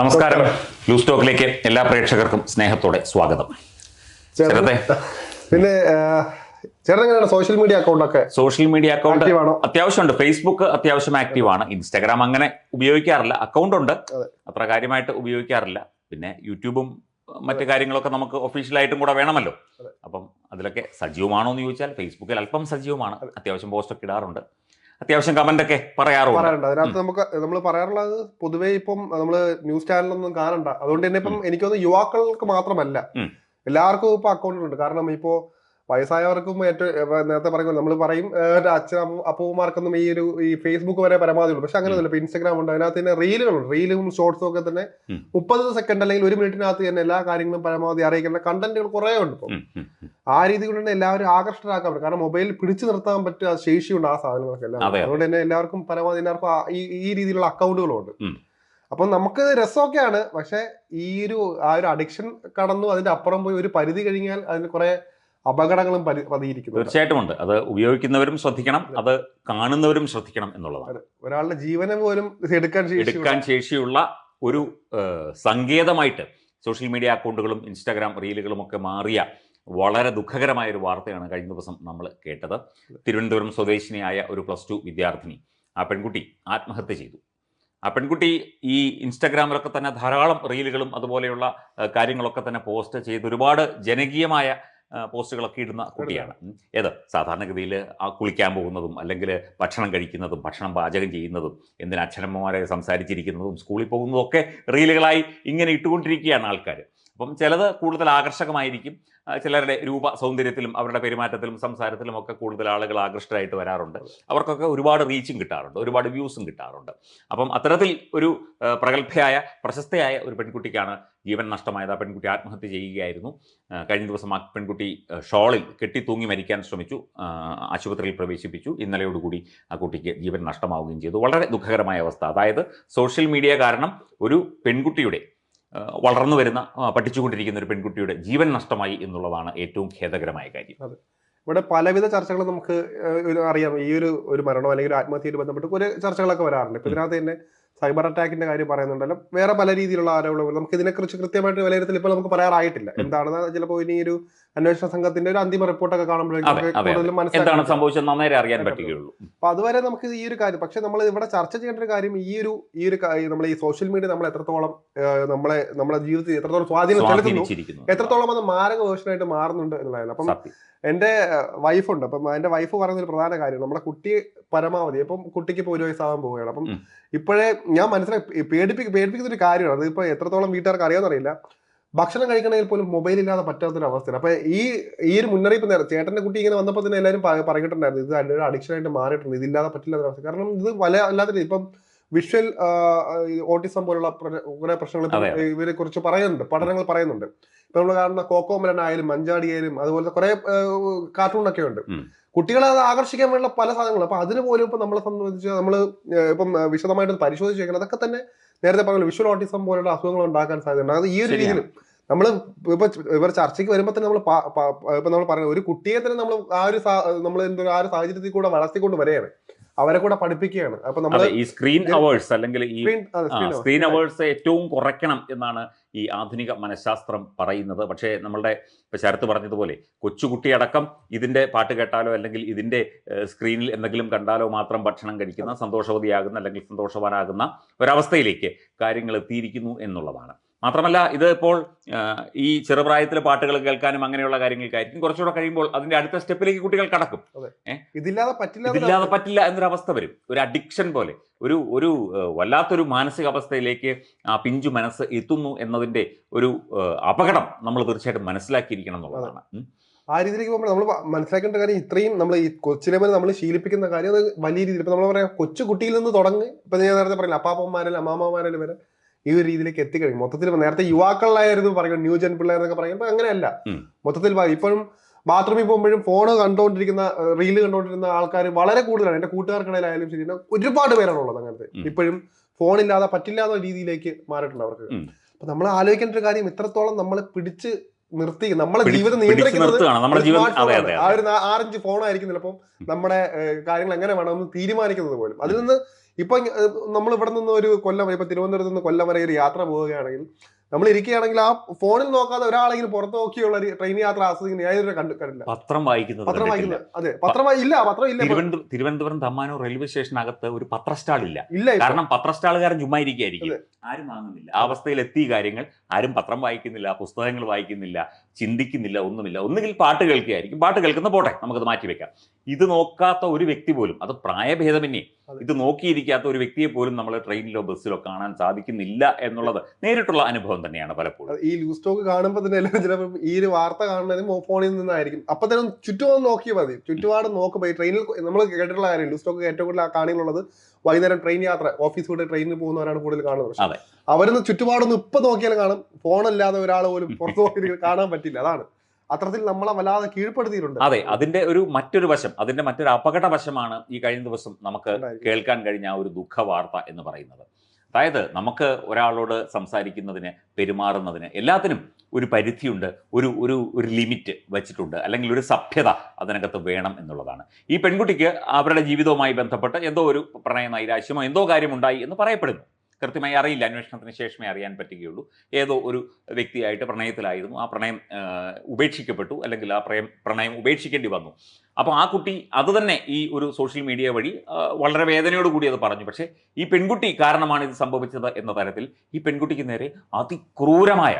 നമസ്കാരം. ലൂസ് ടോക്കിലേക്ക് എല്ലാ പ്രേക്ഷകർക്കും സ്നേഹത്തോടെ സ്വാഗതം. പിന്നെ ചേട്ടൻ സോഷ്യൽ മീഡിയ അക്കൗണ്ടൊക്കെ സോഷ്യൽ മീഡിയ അക്കൗണ്ട്? അത്യാവശ്യമുണ്ട്. ഫേസ്ബുക്ക് അത്യാവശ്യം ആക്റ്റീവ് ആണ്. ഇൻസ്റ്റാഗ്രാം അങ്ങനെ ഉപയോഗിക്കാറില്ല. അക്കൗണ്ട് ഉണ്ട്. അത്ര കാര്യമായിട്ട് ഉപയോഗിക്കാറില്ല. പിന്നെ യൂട്യൂബും മറ്റു കാര്യങ്ങളൊക്കെ നമുക്ക് ഒഫീഷ്യലായിട്ടും കൂടെ വേണമല്ലോ. അപ്പം അതിലൊക്കെ സജീവമാണോ എന്ന് ചോദിച്ചാൽ ഫേസ്ബുക്കിൽ അല്പം സജീവമാണ്. അത്യാവശ്യം പോസ്റ്റൊക്കെ ഇടാറുണ്ട്. അത്യാവശ്യം കമന്റ് ഒക്കെ പറയാറുണ്ട്. പറയാറുണ്ട്. അതിനകത്ത് നമുക്ക് നമ്മൾ പറയാറുള്ളത് പൊതുവേ ഇപ്പം നമ്മൾ ന്യൂസ് ചാനലൊന്നും കാണണ്ട. അതുകൊണ്ട് തന്നെ ഇപ്പം എനിക്ക് തോന്നുന്നു യുവാക്കൾക്ക് മാത്രമല്ല എല്ലാവർക്കും ഇപ്പൊ അക്കൗണ്ട് ഉണ്ട്. കാരണം ഇപ്പോ വയസ്സായവർക്കും ഏറ്റവും നേരത്തെ പറയുമ്പോൾ നമ്മൾ പറയും അച്ഛൻ അപ്പൂമാർക്കൊന്നും ഈ ഒരു ഈ ഫേസ്ബുക്ക് വരെ പരമാവധി ഉള്ളൂ. പക്ഷെ അങ്ങനെയല്ല ഇപ്പൊ ഇൻസ്റ്റാഗ്രാം ഉണ്ട്. അതിനകത്ത് തന്നെ റീലുകളുണ്ട് റീലും ഷോർട്സും ഒക്കെ തന്നെ. മുപ്പത് സെക്കൻഡ് അല്ലെങ്കിൽ ഒരു മിനിറ്റിനകത്ത് തന്നെ എല്ലാ കാര്യങ്ങളും പരമാവധി അറിയിക്കുന്ന കണ്ടന്റുകൾ കുറേ ഉണ്ട് ഇപ്പം. ആ രീതി കൊണ്ട് തന്നെ എല്ലാവരും ആകർഷകരാക്കാൻ പറ്റും. കാരണം മൊബൈൽ പിടിച്ചു നിർത്താൻ പറ്റിയ ശേഷിയുണ്ട് ആ സാധനങ്ങളൊക്കെ എല്ലാം. അതുകൊണ്ട് തന്നെ എല്ലാവർക്കും പരമാവധി എല്ലാവർക്കും ഈ രീതിയിലുള്ള അക്കൗണ്ടുകളുണ്ട് ഉണ്ട്. അപ്പം നമുക്ക് രസമൊക്കെയാണ്. പക്ഷെ ഈ ഒരു ആ ഒരു അഡിക്ഷൻ കടന്നു അതിന്റെ അപ്പുറം പോയി ഒരു പരിധി കഴിഞ്ഞാൽ അതിന് കുറെ അപകടങ്ങളും പതിയിരിക്കുന്നു. തീർച്ചയായിട്ടും ഉണ്ട്. അത് ഉപയോഗിക്കുന്നവരും ശ്രദ്ധിക്കണം അത്. കാണുന്നവരും ശ്രദ്ധിക്കണം എന്നുള്ളതാണ്. ഒരാളുടെ ജീവനെ പോലും എടുക്കാൻ ശേഷിയുള്ള എടുക്കാൻ ശേഷിയുള്ള ഒരു സങ്കേതമായിട്ട് സോഷ്യൽ മീഡിയ അക്കൗണ്ടുകളും ഇൻസ്റ്റാഗ്രാം റീലുകളും ഒക്കെ മാറിയ വളരെ ദുഃഖകരമായ ഒരു വാർത്തയാണ് കഴിഞ്ഞ ദിവസം നമ്മൾ കേട്ടത്. തിരുവനന്തപുരം സ്വദേശിനിയായ ഒരു പ്ലസ് ടു വിദ്യാർത്ഥിനി ആ പെൺകുട്ടി ആത്മഹത്യ ചെയ്തു. ആ പെൺകുട്ടി ഈ ഇൻസ്റ്റാഗ്രാമിലൊക്കെ തന്നെ ധാരാളം റീലുകളും അതുപോലെയുള്ള കാര്യങ്ങളൊക്കെ തന്നെ പോസ്റ്റ് ചെയ്ത് ഒരുപാട് ജനകീയമായ പോസ്റ്റുകളൊക്കെ ഇടുന്ന കുട്ടിയാണ്. ഏത്? സാധാരണഗതിയിൽ ആ കുളിക്കാൻ പോകുന്നതും അല്ലെങ്കിൽ ഭക്ഷണം കഴിക്കുന്നതും ഭക്ഷണം പാചകം ചെയ്യുന്നതും എന്തിന് അച്ഛനമ്മമാരെ സംസാരിച്ചിരിക്കുന്നതും സ്കൂളിൽ പോകുന്നതും ഒക്കെ റീലുകളായി ഇങ്ങനെ ഇട്ടുകൊണ്ടിരിക്കുകയാണ് ആൾക്കാർ അപ്പം ചിലത് കൂടുതൽ ആകർഷകമായിരിക്കും. ചിലരുടെ രൂപ സൗന്ദര്യത്തിലും അവരുടെ പെരുമാറ്റത്തിലും സംസാരത്തിലും ഒക്കെ കൂടുതൽ ആളുകൾ ആകൃഷ്ടരായിട്ട് വരാറുണ്ട്. അവർക്കൊക്കെ ഒരുപാട് റീച്ചും കിട്ടാറുണ്ട് ഒരുപാട് വ്യൂസും കിട്ടാറുണ്ട്. അപ്പം അത്തരത്തിൽ ഒരു പ്രഗത്ഭയായ പ്രശസ്തയായ ഒരു പെൺകുട്ടിക്കാണ് ജീവൻ നഷ്ടമായത്. ആ പെൺകുട്ടി ആത്മഹത്യ ചെയ്യുകയായിരുന്നു. കഴിഞ്ഞ ദിവസം ആ പെൺകുട്ടി ഷോളിൽ കെട്ടി തൂങ്ങി മരിക്കാൻ ശ്രമിച്ചു. ആശുപത്രിയിൽ പ്രവേശിപ്പിച്ചു. ഇന്നലെയോടുകൂടി ആ കുട്ടിക്ക് ജീവൻ നഷ്ടമാവുകയും ചെയ്തു. വളരെ ദുഃഖകരമായ അവസ്ഥ. അതായത് സോഷ്യൽ മീഡിയ കാരണം ഒരു പെൺകുട്ടിയുടെ വളർന്നു വരുന്ന പഠിച്ചുകൊണ്ടിരിക്കുന്ന ഒരു പെൺകുട്ടിയുടെ ജീവൻ നഷ്ടമായി എന്നുള്ളതാണ് ഏറ്റവും ഖേദകരമായ കാര്യം. ഇവിടെ പലവിധ ചർച്ചകൾ നമുക്ക് അറിയാം. ഈ ഒരു ഒരു മരണം അല്ലെങ്കിൽ ഒരു ആത്മഹത്യയായിട്ട് ബന്ധപ്പെട്ട് ഒരു ചർച്ചകളൊക്കെ വരാറുണ്ട്. ഇപ്പൊ ഇതിനകത്ത് തന്നെ സൈബർ അറ്റാക്കിന്റെ കാര്യം പറയുന്നുണ്ടല്ലോ. വേറെ പല രീതിയിലുള്ള ആരോപണങ്ങൾ. നമുക്ക് ഇതിനെക്കുറിച്ച് കൃത്യമായിട്ട് വിലയിരുത്തൽ ഇപ്പോൾ നമുക്ക് പറയാറായിട്ടില്ല. എന്താണെന്ന് ചിലപ്പോൾ ഇനി ഒരു അന്വേഷണ സംഘത്തിന്റെ ഒരു അന്തിമ റിപ്പോർട്ടൊക്കെ കാണുമ്പോഴേക്കും എന്താണ് സംഭവിച്ചത് അറിയാൻ പറ്റുകയുള്ളൂ. അപ്പൊ അതുവരെ നമുക്ക് ഈ ഒരു കാര്യം പക്ഷെ നമ്മൾ ഇവിടെ ചർച്ച ചെയ്യേണ്ട ഒരു കാര്യം ഈ ഒരു ഈ ഒരു നമ്മൾ ഈ സോഷ്യൽ മീഡിയ നമ്മൾ എത്രത്തോളം നമ്മളെ നമ്മുടെ ജീവിതത്തിൽ എത്രത്തോളം സ്വാധീനം ചെലുത്തുന്നു എത്രത്തോളം അത് മാരക വേർഷനായിട്ട് മാറുന്നുണ്ട് എന്നുള്ളതാണ്. അപ്പം എന്റെ എന്റെ വൈഫുണ്ട് അപ്പം എന്റെ വൈഫ് പറയുന്ന ഒരു പ്രധാന കാര്യം നമ്മുടെ കുട്ടി പരമാവധി ഇപ്പം കുട്ടിക്ക് ഇപ്പോൾ ഒരു വയസ്സാവാൻ പോവുകയാണ്. അപ്പം ഇപ്പോഴേ ഞാൻ മനസ്സിലാക്കി പേടിപ്പി പേടിപ്പിക്കുന്ന ഒരു കാര്യമാണ്. അതിപ്പോ എത്രത്തോളം വീട്ടുകാർക്ക് അറിയാമെന്നറിയില്ല. ഭക്ഷണം കഴിക്കണമെങ്കിൽ പോലും മൊബൈൽ ഇല്ലാതെ പറ്റാത്തൊരു അവസ്ഥയാണ്. അപ്പൊ ഈ ഈ ഒരു മുന്നറിയിപ്പ് നേരം ചേട്ടന്റെ കുട്ടി ഇങ്ങനെ വന്നപ്പോൾ തന്നെ എല്ലാവരും പറഞ്ഞിട്ടുണ്ടായിരുന്നു ഇത് അതിന്റെ ഒരു അഡിക്ഷൻ ആയിട്ട് മാറിയിട്ടുണ്ട് ഇതില്ലാതെ പറ്റില്ല എന്നൊരു അവസ്ഥ. കാരണം ഇത് വല അല്ലാത്ത ഇപ്പം വിഷ്വൽ ഓട്ടിസം പോലുള്ള കുറെ പ്രശ്നങ്ങൾ ഇവരെ കുറിച്ച് പറയുന്നുണ്ട് പഠനങ്ങൾ പറയുന്നുണ്ട്. ഇപ്പൊ നമ്മൾ കാണുന്ന കോക്കോമലൻ ആയാലും മഞ്ചാടി ആയാലും അതുപോലത്തെ കുറെ കാർട്ടൂണൊക്കെ ഉണ്ട്. കുട്ടികളെ അത് ആകർഷിക്കാൻ വേണ്ട പല സാധനങ്ങളും. അപ്പൊ അതിന് പോലും ഇപ്പൊ നമ്മളെ സംബന്ധിച്ച് നമ്മൾ ഇപ്പം വിശദമായിട്ട് പരിശോധിച്ച് വെക്കണം അതൊക്കെ തന്നെ നേരത്തെ പറഞ്ഞ വിഷ്വൽ ഓട്ടിസം പോലുള്ള അസുഖങ്ങൾ ഉണ്ടാക്കാൻ സാധ്യതയുണ്ട്. അത് ഈ ഒരു രീതിയിൽ നമ്മൾ ഇപ്പൊ ഇവർ ചർച്ചയ്ക്ക് വരുമ്പോൾ തന്നെ നമ്മൾ ഇപ്പൊ നമ്മൾ പറയുന്നത് ഒരു കുട്ടിയെ തന്നെ നമ്മൾ ആ ഒരു നമ്മൾ എന്തോ ആ ഒരു സാഹചര്യത്തിൽ കൂടെ വളർത്തിക്കൊണ്ട് വരികയാണ്. അവരെ കൂടെ പഠിപ്പിക്കുകയാണ്. അപ്പൊ നമ്മൾ ഈ സ്ക്രീൻ അവേഴ്സ് അല്ലെങ്കിൽ ഈ സ്ക്രീൻ അവേഴ്സ് ഏറ്റവും കുറയ്ക്കണം എന്നാണ് ഈ ആധുനിക മനഃശാസ്ത്രം പറയുന്നത്. പക്ഷേ നമ്മളുടെ ഇപ്പൊ ശരത്ത് പറഞ്ഞതുപോലെ കൊച്ചുകുട്ടിയടക്കം ഇതിന്റെ പാട്ട് കേട്ടാലോ അല്ലെങ്കിൽ ഇതിന്റെ സ്ക്രീനിൽ എന്തെങ്കിലും കണ്ടാലോ മാത്രം ഭക്ഷണം കഴിക്കുന്ന സന്തോഷവതിയാകുന്ന അല്ലെങ്കിൽ സന്തോഷവാനാകുന്ന ഒരവസ്ഥയിലേക്ക് കാര്യങ്ങൾ എത്തിയിരിക്കുന്നു എന്നുള്ളതാണ്. മാത്രമല്ല ഇത് ഇപ്പോൾ ഈ ചെറുപ്രായത്തിലെ പാട്ടുകൾ കേൾക്കാനും അങ്ങനെയുള്ള കാര്യങ്ങൾക്കായിരിക്കും. കുറച്ചുകൂടെ കഴിയുമ്പോൾ അതിന്റെ അടുത്ത സ്റ്റെപ്പിലേക്ക് കുട്ടികൾ കടക്കും. ഇതില്ലാതെ പറ്റില്ല ഇതില്ലാതെ പറ്റില്ല എന്നൊരവസ്ഥ വരും. ഒരു അഡിക്ഷൻ പോലെ. ഒരു ഒരു വല്ലാത്തൊരു മാനസികാവസ്ഥയിലേക്ക് ആ പിഞ്ചു മനസ്സ് എത്തുന്നു എന്നതിന്റെ ഒരു അപകടം നമ്മൾ തീർച്ചയായിട്ടും മനസ്സിലാക്കിയിരിക്കണം എന്നുള്ളതാണ്. ആ രീതിയിലേക്ക് പോകുമ്പോൾ നമ്മൾ മനസ്സിലാക്കേണ്ട കാര്യം ഇത്രയും നമ്മൾ ഈ കൊച്ചിലെ മുതൽ നമ്മൾ ശീലിപ്പിക്കുന്ന കാര്യം അത് വലിയ രീതിയിൽ ഇപ്പം നമ്മൾ പറയാം കൊച്ചു കുട്ടിയിൽ നിന്ന് തുടങ്ങി. ഇപ്പം ഞാൻ നേരത്തെ പറഞ്ഞില്ല അപ്പാപ്പന്മാരിൽ അമ്മാമ്മമാരിൽ വരെ. ഈ ഒരു രീതിയിലേക്ക് എത്തിക്കഴിഞ്ഞു. മൊത്തത്തിൽ നേരത്തെ യുവാക്കളിലായിരുന്നു പറയുന്നത് ന്യൂ ജെൻ പിള്ളേർ എന്നൊക്കെ പറയുമ്പോൾ അങ്ങനെയല്ല. മൊത്തത്തിൽ ഇപ്പോഴും ബാത്റൂമിൽ പോകുമ്പോഴും ഫോൺ കണ്ടുകൊണ്ടിരിക്കുന്ന റീൽ കണ്ടുകൊണ്ടിരുന്ന ആൾക്കാർ വളരെ കൂടുതലാണ്. എന്റെ കൂട്ടുകാർക്കിടയിലായാലും ശരി ഒരുപാട് പേരാണ് ഉള്ളത് അങ്ങനത്തെ ഇപ്പോഴും ഫോണില്ലാതെ പറ്റില്ലാത്ത രീതിയിലേക്ക് മാറിയിട്ടുണ്ട് അവർക്ക്. അപ്പൊ നമ്മൾ ആലോചിക്കേണ്ട ഒരു കാര്യം ഇത്രത്തോളം നമ്മളെ പിടിച്ച് നിർത്തി നമ്മളെ ജീവിതം നിയന്ത്രിക്കുന്നത് ആ ഒരു ആറഞ്ച് ഫോണായിരിക്കും ചിലപ്പോൾ ചിലപ്പം നമ്മുടെ കാര്യങ്ങൾ എങ്ങനെ വേണമെന്ന് തീരുമാനിക്കുന്നത് പോലും. അതിൽ നിന്ന് ഇപ്പൊ നമ്മൾ ഇവിടെ നിന്ന് ഒരു കൊല്ലം ഇപ്പൊ തിരുവനന്തപുരത്ത് നിന്ന് കൊല്ലം വരെ ഒരു യാത്ര പോവുകയാണെങ്കിൽ നമ്മൾ ഇരിക്കുകയാണെങ്കിൽ ആ ഫോണിൽ നോക്കാതെ ഒരാളെങ്കിലും പുറത്ത് നോക്കിയുള്ള ഒരു ട്രെയിൻ യാത്ര ആസ്വദിക്കുന്ന ഞാൻ ഇതുവരെ കണ്ടു കണ്ടില്ല. പത്രം വായിക്കുന്നത് പത്രം. വായിക്കുന്നത് അതെ പത്രം ഇല്ല പത്രം ഇല്ല. തിരുവനന്തപുരം തമ്മാനൂർ റെയിൽവേ സ്റ്റേഷനകത്ത് ഒരു പത്ര സ്റ്റാൾ ഇല്ല ഇല്ല. കാരണം പത്ര സ്റ്റാളുകാരൻ ചുമ്മാ ഇരിക്കുകയായിരിക്കും. ആരും വാങ്ങുന്നില്ല. ആ അവസ്ഥയിൽ എത്തി കാര്യങ്ങൾ ആരും പത്രം വായിക്കുന്നില്ല പുസ്തകങ്ങൾ വായിക്കുന്നില്ല. ചിന്തിക്കുന്നില്ല ഒന്നുമില്ല. ഒന്നുകിൽ പാട്ട് കേൾക്കുകയായിരിക്കും. പാട്ട് കേൾക്കുന്ന പോട്ടെ നമുക്കത് മാറ്റി വെക്കാം. ഇത് നോക്കാത്ത ഒരു വ്യക്തി പോലും അത് പ്രായഭേദമന്യേ ഇത് നോക്കിയിരിക്കാത്ത ഒരു വ്യക്തിയെ പോലും നമ്മൾ ട്രെയിനിലോ ബസ്സിലോ കാണാൻ സാധിക്കുന്നില്ല എന്നുള്ളത് നേരിട്ടുള്ള അനുഭവം തന്നെയാണ് പലപ്പോഴും. ഈ ലൂസ് ടോക്ക് കാണുമ്പോൾ തന്നെ ചിലപ്പോൾ ഈ ഒരു വാർത്ത കാണുന്നതിന് ഫോണിൽ നിന്നായിരിക്കും. അപ്പൊ തന്നെ ചുറ്റുപാടും നോക്കിയാൽ മതി. ചുറ്റുപാട് നോക്കുമ്പോൾ ഈ ട്രെയിനിൽ നമ്മൾ കേട്ടിട്ടുള്ള കാര്യം ലൂസ് ടോക്ക് ഏറ്റവും കൂടുതൽ ആ കാണികളുള്ളത് വൈകുന്നേരം ട്രെയിൻ യാത്ര ഓഫീസ് വിട്ട് ട്രെയിനിൽ പോകുന്നവരാണ് കൂടുതൽ കാണുന്നത്. അവരൊന്ന് ചുറ്റുപാടൊന്നും ഇപ്പൊ നോക്കിയാലും കാണും. ഫോണല്ലാതെ ഒരാൾ പോലും പുറത്ത് നോക്കി കാണാൻ പറ്റില്ല. അതാണ്. അത്തരത്തിൽ നമ്മളെ വല്ലാതെ കീഴ്പ്പെടുത്തിയിട്ടുണ്ട്. അതെ അതിന്റെ ഒരു മറ്റൊരു വശം അതിന്റെ മറ്റൊരു അപകട വശമാണ് ഈ കഴിഞ്ഞ ദിവസം നമുക്ക് കേൾക്കാൻ കഴിഞ്ഞ ആ ഒരു ദുഃഖ വാർത്ത എന്ന് പറയുന്നത്. അതായത് നമുക്ക് ഒരാളോട് സംസാരിക്കുന്നതിന് പെരുമാറുന്നതിന് എല്ലാത്തിനും ഒരു പരിധിയുണ്ട് ഒരു ഒരു ഒരു ലിമിറ്റ് വെച്ചിട്ടുണ്ട് അല്ലെങ്കിൽ ഒരു സഭ്യത അതിനകത്ത് വേണം എന്നുള്ളതാണ്. ഈ പെൺകുട്ടിക്ക് അവരുടെ ജീവിതവുമായി ബന്ധപ്പെട്ട് എന്തോ ഒരു പ്രണയ നൈരാശ്യമോ എന്തോ കാര്യമുണ്ടായി എന്ന് പറയപ്പെടുന്നു. കൃത്യമായി അറിയില്ല അന്വേഷണത്തിന് ശേഷമേ അറിയാൻ പറ്റുകയുള്ളൂ. ഏതോ ഒരു വ്യക്തിയായിട്ട് പ്രണയത്തിലായിരുന്നു ആ പ്രണയം ഉപേക്ഷിക്കപ്പെട്ടു അല്ലെങ്കിൽ ആ പ്രയം പ്രണയം ഉപേക്ഷിക്കേണ്ടി വന്നു. അപ്പോൾ ആ കുട്ടി അത് തന്നെ ഈ ഒരു സോഷ്യൽ മീഡിയ വഴി വളരെ വേദനയോടുകൂടി അത് പറഞ്ഞു. പക്ഷേ ഈ പെൺകുട്ടി കാരണമാണ് ഇത് സംഭവിച്ചത് എന്ന തരത്തിൽ ഈ പെൺകുട്ടിക്ക് നേരെ അതിക്രൂരമായ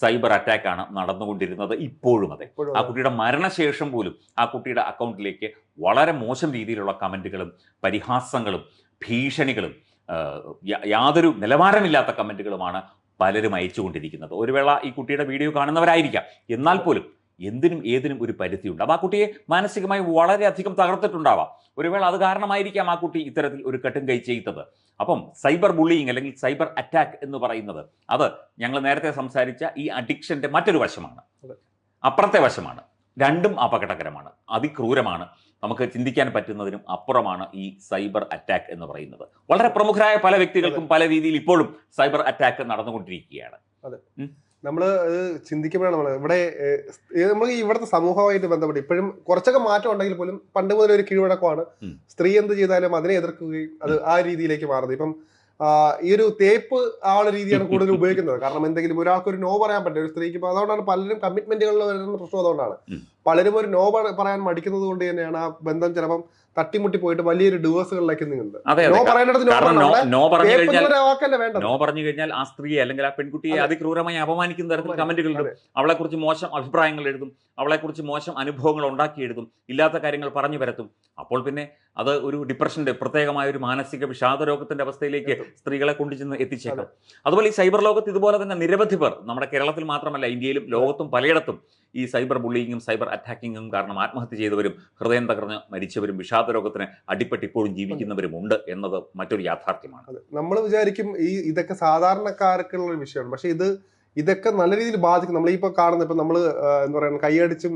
സൈബർ അറ്റാക്കാണ് നടന്നുകൊണ്ടിരുന്നത് ഇപ്പോഴും അതെ. ആ കുട്ടിയുടെ മരണശേഷം പോലും ആ കുട്ടിയുടെ അക്കൗണ്ടിലേക്ക് വളരെ മോശം രീതിയിലുള്ള കമന്റുകളും പരിഹാസങ്ങളും ഭീഷണികളും യാതൊരു നിലവാരമില്ലാത്ത കമന്റുകളുമാണ് പലരും അയച്ചുകൊണ്ടിരിക്കുന്നത്. ഒരു വേള ഈ കുട്ടിയുടെ വീഡിയോ കാണുന്നവരായിരിക്കാം. എന്നാൽ പോലും എന്തിനും ഏതിനും ഒരു പരിധിയുണ്ട്. ആ കുട്ടിയെ മാനസികമായി വളരെയധികം തകർത്തിട്ടുണ്ടാവാം. ഒരു വേള അത് കാരണമായിരിക്കാം ആ കുട്ടി ഇത്തരത്തിൽ ഒരു കെട്ടും കൈ ചെയ്തത് അപ്പം സൈബർ ബുള്ളിയിങ് അല്ലെങ്കിൽ സൈബർ അറ്റാക്ക് എന്ന് പറയുന്നത് അത് ഞങ്ങൾ നേരത്തെ സംസാരിച്ച ഈ അഡിക്ഷന്റെ മറ്റൊരു വശമാണ്. അപ്പുറത്തെ വശമാണ്. രണ്ടും അപകടകരമാണ്. അതിക്രൂരമാണ്. നമുക്ക് ചിന്തിക്കാൻ പറ്റുന്നതിനും അപ്പുറമാണ് ഈ സൈബർ അറ്റാക്ക് എന്ന് പറയുന്നത്. വളരെ പ്രമുഖരായ പല വ്യക്തികൾക്കും പല രീതിയിൽ ഇപ്പോഴും സൈബർ അറ്റാക്ക് നടന്നുകൊണ്ടിരിക്കുകയാണ്. നമ്മൾ ഇത് ചിന്തിക്കുമ്പോഴാണ് നമ്മൾ ഇവിടെ നമ്മൾ ഇവിടുത്തെ സമൂഹമായിട്ട് ബന്ധപ്പെട്ട് ഇപ്പോഴും കുറച്ചൊക്കെ മാറ്റം ഉണ്ടെങ്കിൽ പോലും പണ്ട് മുതൽ ഒരു കീഴ്വഴക്കമാണ് സ്ത്രീ എന്ത് ചെയ്താലും അതിനെ എതിർക്കുകയും അത് ആ രീതിയിലേക്ക് മാറുന്നത്. ഇപ്പം ഈ ഒരു തേപ്പ് ആ ഒരു രീതിയാണ് കൂടുതൽ ഉപയോഗിക്കുന്നത്. കാരണം എന്തെങ്കിലും ഒരാൾക്ക് ഒരു നോ പറയാൻ പറ്റില്ല. ഒരു സ്ത്രീക്ക് അതുകൊണ്ടാണ് പലരും കമ്മിറ്റ്മെന്റുകളിൽ വരുന്ന പ്രശ്നം അതുകൊണ്ടാണ്. പലരും ഒരു നോ പറയാൻ മടിക്കുന്നത് കൊണ്ട് തന്നെയാണ് ആ ബന്ധം ചിലപ്പം തട്ടിമുട്ടി പോയിട്ട് വലിയൊരു ഡിവേഴ്സുകളിലേക്ക് നീങ്ങുന്നത്. നോ പറഞ്ഞു കഴിഞ്ഞാൽ ആ സ്ത്രീയെ അല്ലെങ്കിൽ ആ പെൺകുട്ടിയെ അതിക്രൂരമായി അപമാനിക്കുന്ന തരത്തിൽ. കമന്റുകൾ ഇടും. അവളെ കുറിച്ച് മോശം അഭിപ്രായങ്ങൾ എഴുതും. അവളെ കുറിച്ച് മോശം അനുഭവങ്ങൾ ഉണ്ടാക്കി എഴുതും ഇല്ലാത്ത കാര്യങ്ങൾ പറഞ്ഞു വരത്തും അപ്പോൾ പിന്നെ അത് ഒരു ഡിപ്രഷന്റെ പ്രത്യേകമായ ഒരു മാനസിക വിഷാദ രോഗത്തിന്റെ അവസ്ഥയിലേക്ക്. സ്ത്രീകളെ കൊണ്ടുചെന്ന് എത്തിച്ചേക്കാം. അതുപോലെ ഈ സൈബർ ലോകത്ത് ഇതുപോലെ തന്നെ നിരവധി പേർ നമ്മുടെ കേരളത്തിൽ മാത്രമല്ല ഇന്ത്യയിലും ലോകത്തും പലയിടത്തും ഈ സൈബർ ബുള്ളിങ്ങും സൈബർ അറ്റാക്കിങ്ങും കാരണം ആത്മഹത്യ ചെയ്തവരും ഹൃദയം തകർന്ന് മരിച്ചവരും വിഷാദ രോഗത്തിന് അടിപ്പെട്ട് ഇപ്പോഴും ജീവിക്കുന്നവരും ഉണ്ട് എന്നത് മറ്റൊരു യാഥാർത്ഥ്യമാണ്. നമ്മൾ വിചാരിക്കും ഈ ഇതൊക്കെ സാധാരണക്കാർക്കുള്ള ഒരു വിഷയമാണ്. പക്ഷേ ഇത് ഇതൊക്കെ നല്ല രീതിയിൽ ബാധിക്കും. നമ്മൾ ഇപ്പൊ കാണുന്ന ഇപ്പൊ നമ്മൾ എന്താ പറയുക കൈയടിച്ചും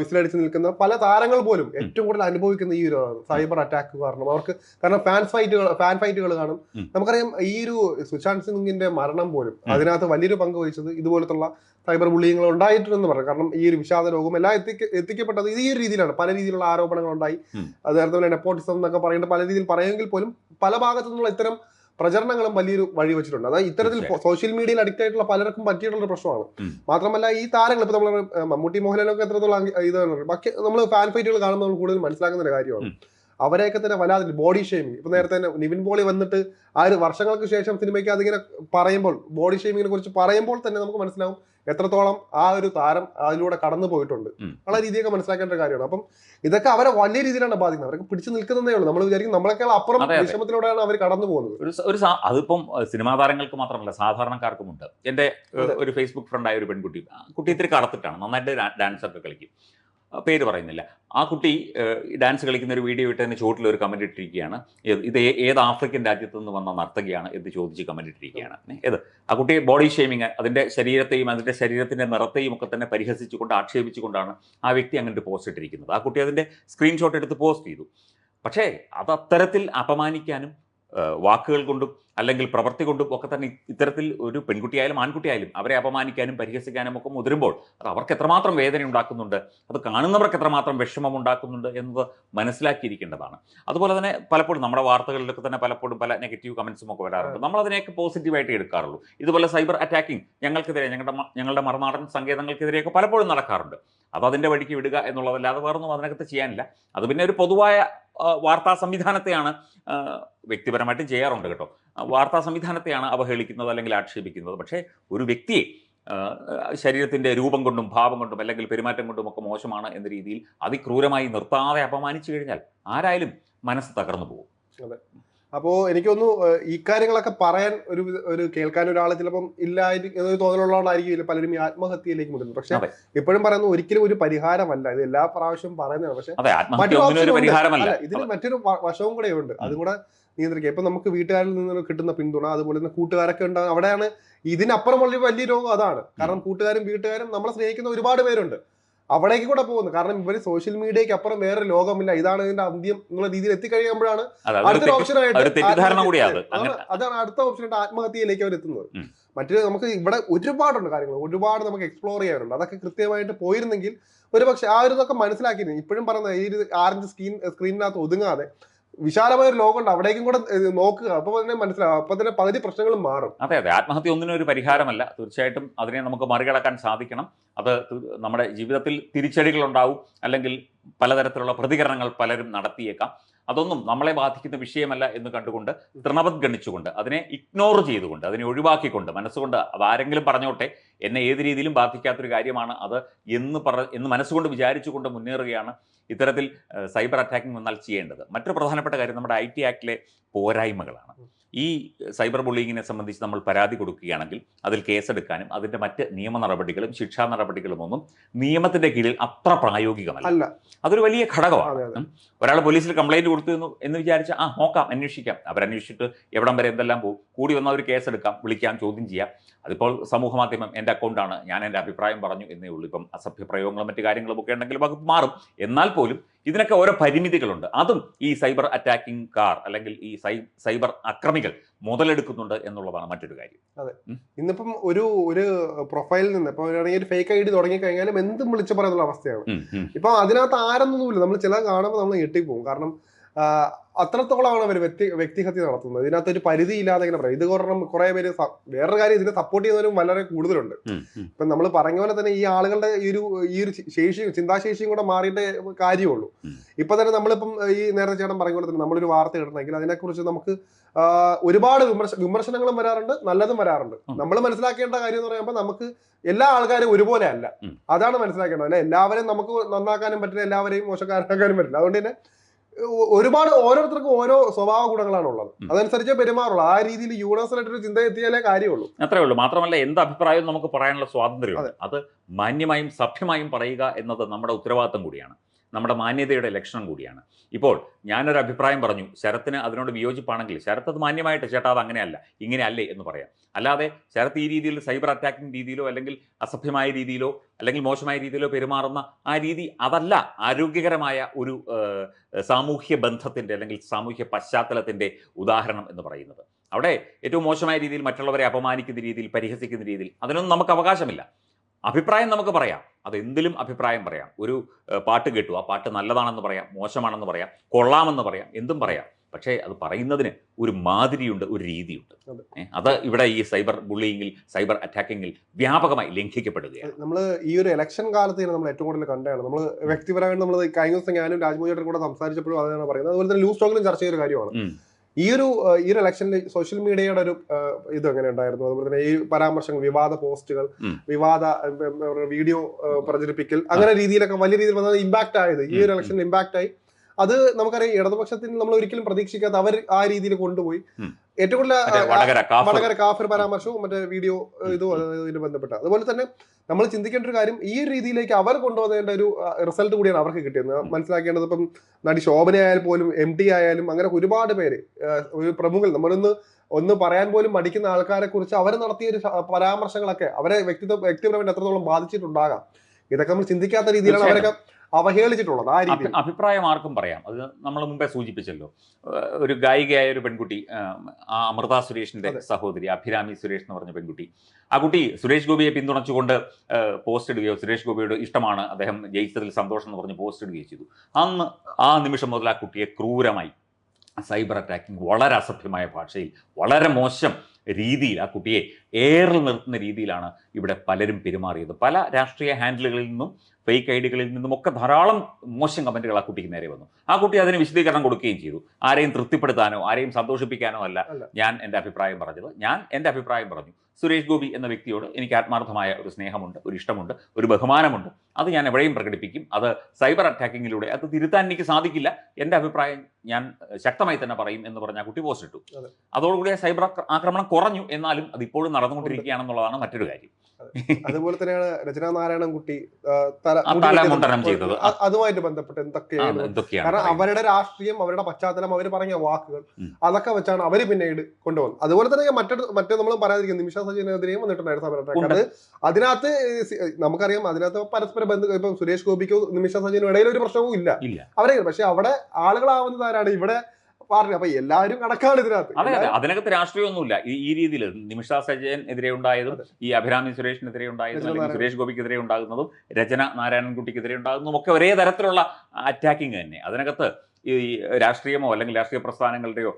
വിസിലടിച്ച് നിൽക്കുന്ന പല താരങ്ങൾ പോലും ഏറ്റവും കൂടുതൽ അനുഭവിക്കുന്ന ഈ ഒരു സൈബർ അറ്റാക്ക് കാരണം അവർക്ക് കാരണം ഫാൻ ഫൈറ്റുകൾ ഫാൻ ഫൈറ്റുകൾ കാണും. നമുക്കറിയാം ഈ ഒരു സുശാന്ത് സിംഗിന്റെ മരണം പോലും. അതിനകത്ത് വലിയൊരു പങ്ക് വഹിച്ചത് ഇതുപോലത്തുള്ള സൈബർ ബുള്ളിയങ്ങൾ ഉണ്ടായിട്ടുണ്ടെന്ന് പറഞ്ഞു. കാരണം ഈ ഒരു വിഷാദ രോഗം എല്ലാം എത്തിക്ക എത്തിക്കപ്പെട്ടത് ഈ ഒരു രീതിയിലാണ്. പല രീതിയിലുള്ള ആരോപണങ്ങൾ ഉണ്ടായി. അത് നേരത്തെ നെപ്പോട്ടിസം എന്നൊക്കെ പറയേണ്ട പല രീതിയിൽ പറയുമെങ്കിൽ പോലും പല ഭാഗത്തു നിന്നുള്ള ഇത്തരം പ്രചരണങ്ങളും വലിയൊരു വഴി വെച്ചിട്ടുണ്ട്. അതായത് ഇത്തരത്തിൽ സോഷ്യൽ മീഡിയയിൽ അഡിക്റ്റ് ആയിട്ടുള്ള പലർക്കും പറ്റിയിട്ടുള്ള ഒരു പ്രശ്നമാണ് മാത്രമല്ല ഈ താരങ്ങൾ ഇപ്പൊ നമ്മൾ മമ്മൂട്ടി മോഹൻലാലൊക്കെ എത്രത്തോളം ഇത് ബാക്കി നമ്മൾ ഫാൻ ഫൈറ്റുകൾ കാണുമ്പോൾ നമ്മൾ കൂടുതൽ മനസ്സിലാക്കുന്ന ഒരു കാര്യമാണ്. അവരെയൊക്കെ തന്നെ വല്ലാതെ ബോഡി ഷെയ്മിങ് ഇപ്പൊ നേരത്തെ തന്നെ നിവിൻ പോളി വന്നിട്ട് ആ ഒരു വർഷങ്ങൾക്ക് ശേഷം സിനിമയ്ക്ക് അതിങ്ങനെ പറയുമ്പോൾ ബോഡി ഷെയ്മിങ്ങിനെ കുറിച്ച് പറയുമ്പോൾ തന്നെ നമുക്ക് മനസ്സിലാവും എത്രത്തോളം ആ ഒരു താരം അതിലൂടെ കടന്നു പോയിട്ടുണ്ട്. ഉള്ള രീതിയൊക്കെ മനസ്സിലാക്കേണ്ട ഒരു കാര്യമാണ്. അപ്പം ഇതൊക്കെ അവരെ വലിയ രീതിയിലാണ് ബാധിക്കുന്നത്. അവർക്ക് പിടിച്ചു നിൽക്കുന്നതേ ഉള്ളൂ. നമ്മൾ വിചാരിക്കും നമ്മളെക്കാൾ അപ്പുറം. വിഷമത്തിലൂടെയാണ് അവർ കടന്നു പോകുന്നത്. ഒരു അതിപ്പം സിനിമാ താരങ്ങൾക്ക് മാത്രമല്ല സാധാരണക്കാർക്കുമുണ്ട് എന്റെ ഏഹ്, ഒരു ഫേസ്ബുക്ക് ഫ്രണ്ടായ ഒരു പെൺകുട്ടി കുട്ടി ഇത്തിരി കടത്തിട്ടാണ് നന്നായിട്ട് ഡാൻസ് ഒക്കെ കളിക്കും. പേര് പറയുന്നില്ല. ആ കുട്ടി ഡാൻസ് കളിക്കുന്ന ഒരു വീഡിയോ ഇട്ടതിന് ചോട്ടിൽ ഒരു കമന്റ് ഇട്ടിരിക്കുകയാണ്. ഇത് ഏത് ആഫ്രിക്കൻ രാജ്യത്തു നിന്ന് വന്ന നർത്തകിയാണ് എന്ന് ചോദിച്ച് കമന്റ് ഇട്ടിരിക്കുകയാണ്. ഏത് ആ കുട്ടിയെ ബോഡി ഷേമിങ് അതിന്റെ ശരീരത്തെയും അതിന്റെ ശരീരത്തിന്റെ നിറത്തെയും ഒക്കെ തന്നെ പരിഹസിച്ചുകൊണ്ട് ആക്ഷേപിച്ചുകൊണ്ടാണ് ആ വ്യക്തി അങ്ങോട്ട് പോസ്റ്റ് ഇട്ടിരിക്കുന്നത്. ആ കുട്ടി അതിന്റെ സ്ക്രീൻഷോട്ട് എടുത്ത് പോസ്റ്റ് ചെയ്തു. പക്ഷേ അത് അത്തരത്തിൽ അപമാനിക്കാനും വാക്കുകൾ കൊണ്ടും അല്ലെങ്കിൽ പ്രവൃത്തി കൊണ്ടും ഒക്കെ തന്നെ ഇത്തരത്തിൽ ഒരു പെൺകുട്ടിയായാലും ആൺകുട്ടിയായാലും അവരെ അപമാനിക്കാനും പരിഹസിക്കാനും ഒക്കെ മുതിരുമ്പോൾ അത് അവർക്ക് എത്രമാത്രം വേദന ഉണ്ടാക്കുന്നുണ്ട് അത് കാണുന്നവർക്ക് എത്രമാത്രം വിഷമം ഉണ്ടാക്കുന്നുണ്ട് എന്നത് മനസ്സിലാക്കിയിരിക്കേണ്ടതാണ്. അതുപോലെ തന്നെ പലപ്പോഴും നമ്മുടെ വാർത്തകളിലൊക്കെ തന്നെ പലപ്പോഴും പല നെഗറ്റീവ് കമൻസും ഒക്കെ വരാറുണ്ട്. നമ്മളതിനെയൊക്കെ പോസിറ്റീവായിട്ട് എടുക്കാറുള്ളൂ. ഇതുപോലെ സൈബർ അറ്റാക്കിംഗ് ഞങ്ങൾക്കെതിരെ ഞങ്ങളുടെ ഞങ്ങളുടെ മറുനാടൻ സങ്കേതങ്ങൾക്കെതിരെയൊക്കെ പലപ്പോഴും നടക്കാറുണ്ട്. അത് അതിന്റെ വഴിക്ക് വിടുക എന്നുള്ളതല്ലാതെ വേറൊന്നും അതിനകത്ത് ചെയ്യാനില്ല. അത് പിന്നെ ഒരു പൊതുവായ വാർത്താ സംവിധാനത്തെയാണ് വ്യക്തിപരമായിട്ടും ചെയ്യാറുണ്ട് കേട്ടോ. വാർത്താ സംവിധാനത്തെയാണ് അവഹേളിക്കുന്നത് അല്ലെങ്കിൽ ആക്ഷേപിക്കുന്നത്. പക്ഷേ ഒരു വ്യക്തിയെ ശരീരത്തിന്റെ രൂപം കൊണ്ടും ഭാവം കൊണ്ടും അല്ലെങ്കിൽ പെരുമാറ്റം കൊണ്ടും ഒക്കെ മോശമാണ് എന്ന രീതിയിൽ അതിക്രൂരമായി നിർത്താതെ അപമാനിച്ചു കഴിഞ്ഞാൽ ആരായാലും മനസ്സ് തകർന്നു പോകും. അപ്പോ എനിക്കൊന്നു ഈ കാര്യങ്ങളൊക്കെ പറയാൻ ഒരു ഒരു കേൾക്കാൻ ഒരാൾ ചിലപ്പം ഇല്ലായിരിക്കും എന്നൊരു തോന്നലുള്ളതുകൊണ്ടായിരിക്കും പലരും ഈ ആത്മഹത്യയിലേക്ക് മുതൽ പക്ഷെ ഇപ്പോഴും പറയുന്നത് ഒരിക്കലും ഒരു പരിഹാരമല്ല. ഇത് എല്ലാ പ്രാവശ്യവും പറയുന്നതാണ്. പക്ഷെ മറ്റൊരു ഇതിന് മറ്റൊരു വശവും കൂടെ ഉണ്ട്. അതും കൂടെ നിയന്ത്രിക്കുക. ഇപ്പൊ നമുക്ക് വീട്ടുകാരിൽ നിന്ന് കിട്ടുന്ന പിന്തുണ അതുപോലെ തന്നെ കൂട്ടുകാരൊക്കെ ഉണ്ടാകും അവിടെയാണ് ഇതിനപ്പുറമുള്ള വലിയ രോഗം അതാണ്. കാരണം കൂട്ടുകാരും വീട്ടുകാരും നമ്മളെ സ്നേഹിക്കുന്ന ഒരുപാട് പേരുണ്ട്. അവിടേക്ക് കൂടെ പോകുന്നു. കാരണം ഇവർ സോഷ്യൽ മീഡിയക്ക് അപ്പുറം വേറെ ലോകമില്ല ഇതാണ് ഇതിന്റെ അന്ത്യം എന്നുള്ള രീതിയിൽ എത്തിക്കഴിയുമ്പോഴാണ് അടുത്ത ഓപ്ഷൻ ആയിട്ട് അതാണ് അടുത്ത ഓപ്ഷൻ ആയിട്ട് ആത്മഹത്യയിലേക്ക് അവർ എത്തുന്നത്. മറ്റേ നമുക്ക് ഇവിടെ ഒരുപാടുണ്ട് കാര്യങ്ങൾ. ഒരുപാട് നമുക്ക് എക്സ്പ്ലോർ ചെയ്യാനുണ്ട്. അതൊക്കെ കൃത്യമായിട്ട് പോയിരുന്നെങ്കിൽ ഒരു പക്ഷെ ആ ഒരു ഇതൊക്കെ മനസ്സിലാക്കിയിരുന്നു. ഇപ്പോഴും പറയുന്നത് ഈ ഒരു ആറിഞ്ച് സ്ക്രീൻ സ്ക്രീനിനകത്ത് ഒതുങ്ങാതെ വിശാലമായ ഒരു ലോകമുണ്ട്. അവിടേക്കും കൂടെ നോക്കുക. അപ്പൊ തന്നെ മനസ്സിലാവും. അപ്പൊ തന്നെ പകുതി പ്രശ്നങ്ങളും മാറും. അതെ അതെ. ആത്മഹത്യ ഒന്നിനും ഒരു പരിഹാരമല്ല. തീർച്ചയായിട്ടും അതിനെ നമുക്ക് മറികടക്കാൻ സാധിക്കണം. അത് നമ്മുടെ ജീവിതത്തിൽ തിരിച്ചടികൾ ഉണ്ടാവും അല്ലെങ്കിൽ പലതരത്തിലുള്ള പ്രതികരണങ്ങൾ പലരും നടത്തിയേക്കാം. അതൊന്നും നമ്മളെ ബാധിക്കുന്ന വിഷയമല്ല എന്ന് കണ്ടുകൊണ്ട് തൃണവത് ഗണിച്ചുകൊണ്ട് അതിനെ ഇഗ്നോർ ചെയ്തുകൊണ്ട് അതിനെ ഒഴിവാക്കിക്കൊണ്ട് മനസ്സുകൊണ്ട് അതാരെങ്കിലും പറഞ്ഞോട്ടെ എന്നെ ഏത് രീതിയിലും ബാധിക്കാത്തൊരു കാര്യമാണ് അത് എന്ന് പറ എന്ന് മനസ്സുകൊണ്ട് വിചാരിച്ചുകൊണ്ട് മുന്നേറുകയാണ് ഇത്തരത്തിൽ സൈബർ അറ്റാക്കിംഗ് വന്നാൽ ചെയ്യേണ്ടത്. മറ്റൊരു പ്രധാനപ്പെട്ട കാര്യം നമ്മുടെ ഐ ടി ആക്ടിലെ പോരായ്മകളാണ്. ഈ സൈബർ ബുള്ളിങ്ങിനെ സംബന്ധിച്ച് നമ്മൾ പരാതി കൊടുക്കുകയാണെങ്കിൽ അതിൽ കേസെടുക്കാനും അതിന്റെ മറ്റ് നിയമ നടപടികളും ശിക്ഷാ നടപടികളും ഒന്നും നിയമത്തിന്റെ കീഴിൽ അത്ര പ്രായോഗികമല്ല. അല്ല. അതൊരു വലിയ ഘടകമാണ്. ഒരാൾ പോലീസിൽ കംപ്ലൈന്റ് കൊടുത്തു എന്ന് എന്ന് വിചാരിച്ച് ആ നോക്കാം അന്വേഷിക്കാം. അവരന്വേഷിച്ചിട്ട് എവിടം വരെ എന്തെല്ലാം പോകും. കൂടി വന്നാൽ ഒരു കേസെടുക്കാം വിളിക്കാം ചോദ്യം ചെയ്യാം. അതിപ്പോൾ സമൂഹ മാധ്യമം എന്റെ അക്കൗണ്ടാണ്. ഞാൻ എന്റെ അഭിപ്രായം പറഞ്ഞു എന്നേ ഉള്ളൂ. ഇപ്പം അസഭ്യ പ്രയോഗങ്ങളും മറ്റു കാര്യങ്ങളും ഒക്കെ ഉണ്ടെങ്കിൽ വകുപ്പ് മാറും. എന്നാൽ പോലും ഇതിനൊക്കെ ഓരോ പരിമിതികളുണ്ട്. അതും ഈ സൈബർ അറ്റാക്കിംഗ് കാർ അല്ലെങ്കിൽ ഈ സൈബർ അക്രമികൾ മുതലെടുക്കുന്നുണ്ട് എന്നുള്ളതാണ് മറ്റൊരു കാര്യം. അതെ. ഇന്നിപ്പം ഒരു ഒരു പ്രൊഫൈലിൽ നിന്ന് ഇപ്പൊ ഒരു ഫേക്ക് ഐ ഡി തുടങ്ങി കഴിഞ്ഞാലും എന്തും വിളിച്ചു പറയാനുള്ള അവസ്ഥയാണ്. ഇപ്പൊ അതിനകത്ത് ആരെന്നൊന്നുമില്ല. നമ്മൾ ചില കാണുമ്പോൾ നമ്മൾ ഞെട്ടിപ്പോകും. കാരണം അത്രത്തോളമാണ് അവർ വ്യക്തി വ്യക്തിഹത്യ നടത്തുന്നത്. ഇതിനകത്ത് ഒരു പരിധി ഇല്ലാതെ ഇങ്ങനെ പറയും. ഇത് കാരണം കുറെ പേര് വേറൊരു കാര്യം ഇതിനെ സപ്പോർട്ട് ചെയ്യുന്നവരും വളരെ കൂടുതലുണ്ട്. ഇപ്പൊ നമ്മൾ പറഞ്ഞ പോലെ തന്നെ ഈ ആളുകളുടെ ഈ ഒരു ഈ ഒരു ശേഷിയും ചിന്താശേഷിയും കൂടെ മാറിയിട്ടേ കാര്യമുള്ളൂ. ഇപ്പൊ തന്നെ നമ്മളിപ്പം ഈ നേരത്തെ ചേട്ടൻ പറഞ്ഞ പോലെ തന്നെ നമ്മളൊരു വാർത്ത ഇടണമെങ്കിൽ അതിനെക്കുറിച്ച് നമുക്ക് ഒരുപാട് വിമർശ വിമർശനങ്ങളും വരാറുണ്ട് നല്ലതും വരാറുണ്ട്. നമ്മൾ മനസ്സിലാക്കേണ്ട കാര്യം എന്ന് പറയുമ്പോൾ നമുക്ക് എല്ലാ ആൾക്കാരും ഒരുപോലെ അല്ല. അതാണ് മനസ്സിലാക്കേണ്ടത്. അല്ലെ എല്ലാവരെയും നമുക്ക് നന്നാക്കാനും പറ്റില്ല എല്ലാവരെയും മോശക്കാരനാക്കാനും പറ്റില്ല. അതുകൊണ്ട് തന്നെ ഒരുപാട് ഓരോരുത്തർക്കും ഓരോ സ്വഭാവ ഗുണങ്ങളാണ് ഉള്ളത്. അതനുസരിച്ച് പെരുമാറുള്ളൂ. ആ രീതിയിൽ യൂണിവേഴ്സലായിട്ട് ആയിട്ടൊരു ചിന്ത എത്തിയാലേ കാര്യമുള്ളൂ. അത്രേ ഉള്ളൂ. മാത്രമല്ല എന്ത് അഭിപ്രായവും നമുക്ക് പറയാനുള്ള സ്വാതന്ത്ര്യം അത് മാന്യമായും സഭ്യമായും പറയുക എന്നത് നമ്മുടെ ഉത്തരവാദിത്തം കൂടിയാണ്. നമ്മുടെ മാന്യതയുടെ ലക്ഷണം കൂടിയാണ്. ഇപ്പോൾ ഞാനൊരു അഭിപ്രായം പറഞ്ഞു ശരത്തിന് അതിനോട് വിയോജിപ്പാണെങ്കിൽ ശരത്ത് അത് മാന്യമായിട്ട് ചേട്ടാ അത് അങ്ങനെയല്ല ഇങ്ങനെയല്ലേ എന്ന് പറയാം. അല്ലാതെ ശരത്ത് ഈ രീതിയിൽ സൈബർ അറ്റാക്കിംഗ് രീതിയിലോ അല്ലെങ്കിൽ അസഭ്യമായ രീതിയിലോ അല്ലെങ്കിൽ മോശമായ രീതിയിലോ പെരുമാറുന്ന ആ രീതി അതല്ല ആരോഗ്യകരമായ ഒരു സാമൂഹ്യ ബന്ധത്തിന്റെ അല്ലെങ്കിൽ സാമൂഹ്യ പശ്ചാത്തലത്തിന്റെ ഉദാഹരണം എന്ന് പറയുന്നത്. അവിടെ ഏറ്റവും മോശമായ രീതിയിൽ മറ്റുള്ളവരെ അപമാനിക്കുന്ന രീതിയിൽ പരിഹസിക്കുന്ന രീതിയിൽ അതിനൊന്നും നമുക്ക് അവകാശമില്ല. അഭിപ്രായം നമുക്ക് പറയാം. അത് എന്തിലും അഭിപ്രായം പറയാം. ഒരു പാട്ട് കേട്ടു. ആ പാട്ട് നല്ലതാണെന്ന് പറയാം മോശമാണെന്ന് പറയാം കൊള്ളാമെന്ന് പറയാം എന്തും പറയാം. പക്ഷേ അത് പറയുന്നതിന് ഒരു മാതിരിയുണ്ട് ഒരു രീതിയുണ്ട്. അത്. ഇവിടെ ഈ സൈബർ ബുള്ളിങ്ങിൽ സൈബർ അറ്റാക്കിങ്ങിൽ വ്യാപകമായി ലംഘിക്കപ്പെടുകയാണ്. നമ്മൾ ഈ ഒരു ഇലക്ഷൻ കാലത്ത് തന്നെ നമ്മൾ ഏറ്റവും കൂടുതൽ കണ്ടതാണ്. നമ്മൾ വ്യക്തിപരമായിട്ട് നമ്മൾ കഴിഞ്ഞ ദിവസം ഞാനും രാജ്മോഹിയുടെ കൂടെ സംസാരിച്ചപ്പോഴും അതാണ് പറയുന്നത്. അതുപോലെ തന്നെ ലൂസ് ടോക്കിലും ചർച്ച ചെയ്ത ഒരു കാര്യമാണ്. ഈ ഒരു ഈ ഒരു ഇലക്ഷനിൽ സോഷ്യൽ മീഡിയയുടെ ഒരു ഇത് എങ്ങനെ ഉണ്ടായിരുന്നു? അതുപോലെ തന്നെ ഈ പരാമർശങ്ങൾ വിവാദ പോസ്റ്റുകൾ വിവാദ വീഡിയോ പ്രചരിപ്പിക്കൽ അങ്ങനെ രീതിയിലൊക്കെ വലിയ രീതിയിൽ വന്നത് ഇമ്പാക്ട് ആയത്. ഈ ഒരു ഇലക്ഷനിൽ ഇമ്പാക്ട് ആയി. അത് നമുക്കറിയാം ഇടതുപക്ഷത്തിന് നമ്മൾ ഒരിക്കലും പ്രതീക്ഷിക്കാത്ത അവർ ആ രീതിയിൽ കൊണ്ടുപോയി. ഏറ്റവും കൂടുതൽ വടകര കാഫർ. പരാമർശവും മറ്റേ വീഡിയോ ഇതും ഇതിന് ബന്ധപ്പെട്ട. അതുപോലെ തന്നെ നമ്മൾ ചിന്തിക്കേണ്ട ഒരു കാര്യം ഈ രീതിയിലേക്ക് അവർ കൊണ്ടുവന്നതിന്റെ ഒരു റിസൾട്ട് കൂടിയാണ് അവർക്ക് കിട്ടിയത്. മനസ്സിലാക്കേണ്ടത് ഇപ്പം നടി ശോഭനയായാലും പോലും എം ടി ആയാലും അങ്ങനെ ഒരുപാട് പേര് ഒരു പ്രമുഖർ നമ്മളൊന്ന് ഒന്ന് പറയാൻ പോലും മടിക്കുന്ന ആൾക്കാരെ കുറിച്ച് അവർ നടത്തിയ ഒരു പരാമർശങ്ങളൊക്കെ അവരെ വ്യക്തിത്വ വ്യക്തിപരമായിട്ട് എത്രത്തോളം ബാധിച്ചിട്ടുണ്ടാകാം? ഇതൊക്കെ നമ്മൾ ചിന്തിക്കാത്ത രീതിയിലാണ് അവരൊക്കെ അവഹേളിച്ചിട്ടുള്ളത് ആ രീതി അഭി- അഭിപ്രായം ആർക്കും പറയാം. അത് നമ്മൾ മുമ്പേ സൂചിപ്പിച്ചല്ലോ. ഒരു ഗായികയായ ഒരു പെൺകുട്ടി ആ അമൃത സുരേഷിന്റെ സഹോദരി അഭിരാമി സുരേഷ് എന്ന് പറഞ്ഞ പെൺകുട്ടി. ആ കുട്ടി സുരേഷ് ഗോപിയെ പിന്തുണച്ചുകൊണ്ട് പോസ്റ്റ് ഇടുകയോ സുരേഷ് ഗോപിയുടെ ഇഷ്ടമാണ് അദ്ദേഹം ജയിച്ചതിൽ സന്തോഷം എന്ന് പറഞ്ഞ് പോസ്റ്റ് ഇടുകയോ ചെയ്തു. അന്ന് ആ നിമിഷം മുതൽ ആ കുട്ടിയെ ക്രൂരമായി സൈബർ അറ്റാക്കിംഗ് വളരെ അസഭ്യമായ ഭാഷയിൽ വളരെ മോശം രീതിയിൽ ആ കുട്ടിയെ ഏറിൽ നിർത്തുന്ന രീതിയിലാണ് ഇവിടെ പലരും പെരുമാറിയത്. പല രാഷ്ട്രീയ ഹാൻഡിലുകളിൽ നിന്നും ഫേക്ക് ഐഡികളിൽ നിന്നും ഒക്കെ ധാരാളം മോശം കമന്റുകൾ ആ കുട്ടിക്ക് നേരെ വന്നു. ആ കുട്ടി അതിന് വിശദീകരണം കൊടുക്കുകയും ചെയ്തു. ആരെയും തൃപ്തിപ്പെടുത്താനോ ആരെയും സന്തോഷിപ്പിക്കാനോ അല്ല. ഞാൻ എന്റെ അഭിപ്രായം പറഞ്ഞത്. ഞാൻ എന്റെ അഭിപ്രായം പറഞ്ഞു. സുരേഷ് ഗോപി എന്ന വ്യക്തിയോട് എനിക്ക് ആത്മാർത്ഥമായ ഒരു സ്നേഹമുണ്ട് ഒരു ഇഷ്ടമുണ്ട് ഒരു ബഹുമാനമുണ്ട്. അത് ഞാൻ എവിടെയും പ്രകടിപ്പിക്കും. അത് സൈബർ അറ്റാക്കിങ്ങിലൂടെ അത് തിരുത്താൻ എനിക്ക് സാധിക്കില്ല. എന്റെ അഭിപ്രായം ഞാൻ ശക്തമായി തന്നെ പറയും എന്ന് പറഞ്ഞ ആ കുട്ടി പോസ്റ്റ് ഇട്ടു. അതോടുകൂടി സൈബർ ആക്രമണം കുറഞ്ഞു. എന്നാലും അത് ഇപ്പോഴും നടന്നുകൊണ്ടിരിക്കുകയാണെന്നുള്ളതാണ് മറ്റൊരു കാര്യം. അതുപോലെ തന്നെയാണ് രചനാ നാരായണൻ കുട്ടി ചെയ്തത്. അതുമായിട്ട് ബന്ധപ്പെട്ട് എന്തൊക്കെയാണ് കാരണം അവരുടെ രാഷ്ട്രീയം അവരുടെ പശ്ചാത്തലം അവർ പറഞ്ഞ വാക്കുകൾ അതൊക്കെ വെച്ചാണ് അവർ പിന്നീട് കൊണ്ടുവന്നത്. അതുപോലെ തന്നെ മറ്റൊരു മറ്റേ നമ്മൾ പറയാതിരിക്കും നിമിഷ സജീനെതിരെയും വന്നിട്ടുണ്ടായിരുന്നു സമരം അത് അതിനകത്ത് നമുക്കറിയാം അതിനകത്ത് പരസ്പര ബന്ധം ഇപ്പൊ സുരേഷ് ഗോപിക്കോ നിമിഷ സജീനും ഇടയിൽ ഒരു പ്രശ്നവും ഇല്ല. ഇല്ല. അവരെ പക്ഷെ അവിടെ ആളുകളാവുന്നത് ആരാണ് ഇവിടെ പാർട്ടി. അപ്പൊ എല്ലാവരും കണക്കാണ് ഇതിനകത്ത്. അതെ അതെ. അതിനകത്ത് രാഷ്ട്രീയമൊന്നുമില്ല. ഈ ഈ രീതിയിൽ നിമിഷ സജയൻ എതിരെ ഉണ്ടായതും ഈ അഭിരാമി സുരേഷിനെതിരെ ഉണ്ടായതും അല്ലെങ്കിൽ. സുരേഷ് ഗോപിക്കെതിരെ ഉണ്ടാകുന്നതും രചന നാരായണൻകുട്ടിക്കെതിരെ ഉണ്ടാകുന്നതും ഒക്കെ ഒരേ തരത്തിലുള്ള അറ്റാക്കിംഗ് തന്നെ. അതിനകത്ത് ഈ രാഷ്ട്രീയമോ അല്ലെങ്കിൽ രാഷ്ട്രീയ പ്രസ്ഥാനങ്ങളുടെയോ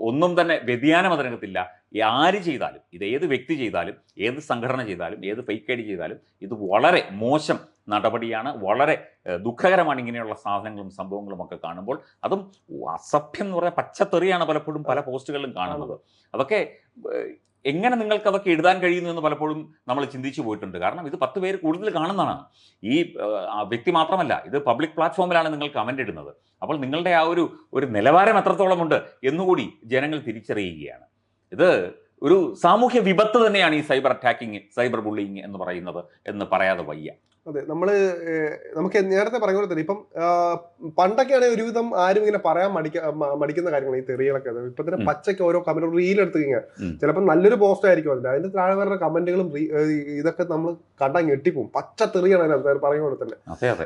ഒന്നും തന്നെ വ്യതിയാനം അതിനകത്തില്ല. ആര് ചെയ്താലും ഇത് ഏത് വ്യക്തി ചെയ്താലും ഏത് സംഘടന ചെയ്താലും ഏത് ഫേക്ക് ഐഡി ചെയ്താലും ഇത് വളരെ മോശം നടപടിയാണ് വളരെ ദുഃഖകരമാണ് ഇങ്ങനെയുള്ള സാധനങ്ങളും സംഭവങ്ങളും ഒക്കെ കാണുമ്പോൾ. അതും അസഭ്യം എന്ന് പറയാൻ പച്ചത്തെറിയാണ് പലപ്പോഴും പല പോസ്റ്റുകളിലും കാണുന്നത്. അതൊക്കെ എങ്ങനെ നിങ്ങൾക്ക് അതൊക്കെ എഴുതാൻ കഴിയുന്നു എന്ന് പലപ്പോഴും നമ്മൾ ചിന്തിച്ചു പോയിട്ടുണ്ട്. കാരണം ഇത് പത്ത് പേര് കൂടുതൽ കാണുന്നതാണ്. ഈ വ്യക്തി മാത്രമല്ല ഇത് പബ്ലിക് പ്ലാറ്റ്ഫോമിലാണ് നിങ്ങൾ കമന്റ് ഇടുന്നത്. അപ്പോൾ നിങ്ങളുടെ ആ ഒരു ഒരു നിലവാരം എത്രത്തോളമുണ്ട് എന്നുകൂടി ജനങ്ങൾ തിരിച്ചറിയുകയാണ്. ഇത് ഒരു സാമൂഹ്യ വിപത്ത് തന്നെയാണ് ഈ സൈബർ അറ്റാക്കിങ് സൈബർ ബുള്ളിങ് എന്ന് പറയുന്നത് എന്ന് പറയാതെ വയ്യ. അതെ നമ്മൾ നമുക്ക് നേരത്തെ പറഞ്ഞ പോലെ തന്നെ ഇപ്പം പണ്ടൊക്കെയാണെങ്കിൽ പണ്ടൊക്കെയാണ് ഒരുവിധം ആരും ഇങ്ങനെ പറയാൻ മടിക്ക മടിക്കുന്ന കാര്യങ്ങൾ ഈ തെറികളൊക്കെ. ഇപ്പൊ തന്നെ പച്ചയ്ക്ക് ഓരോ കമന്റ് റീൽ എടുത്തു കഴിഞ്ഞാൽ ചിലപ്പോൾ നല്ലൊരു പോസ്റ്റ് ആയിരിക്കും അതിന്റെ അതിന്റെ താഴെ വരുന്ന കമന്റുകളും ഇതൊക്കെ നമ്മൾ കണ്ടാൽ ഞെട്ടിപ്പോവും. പച്ച തെറിയാണ് അതിനകത്ത് പറഞ്ഞ പോലെ തന്നെ.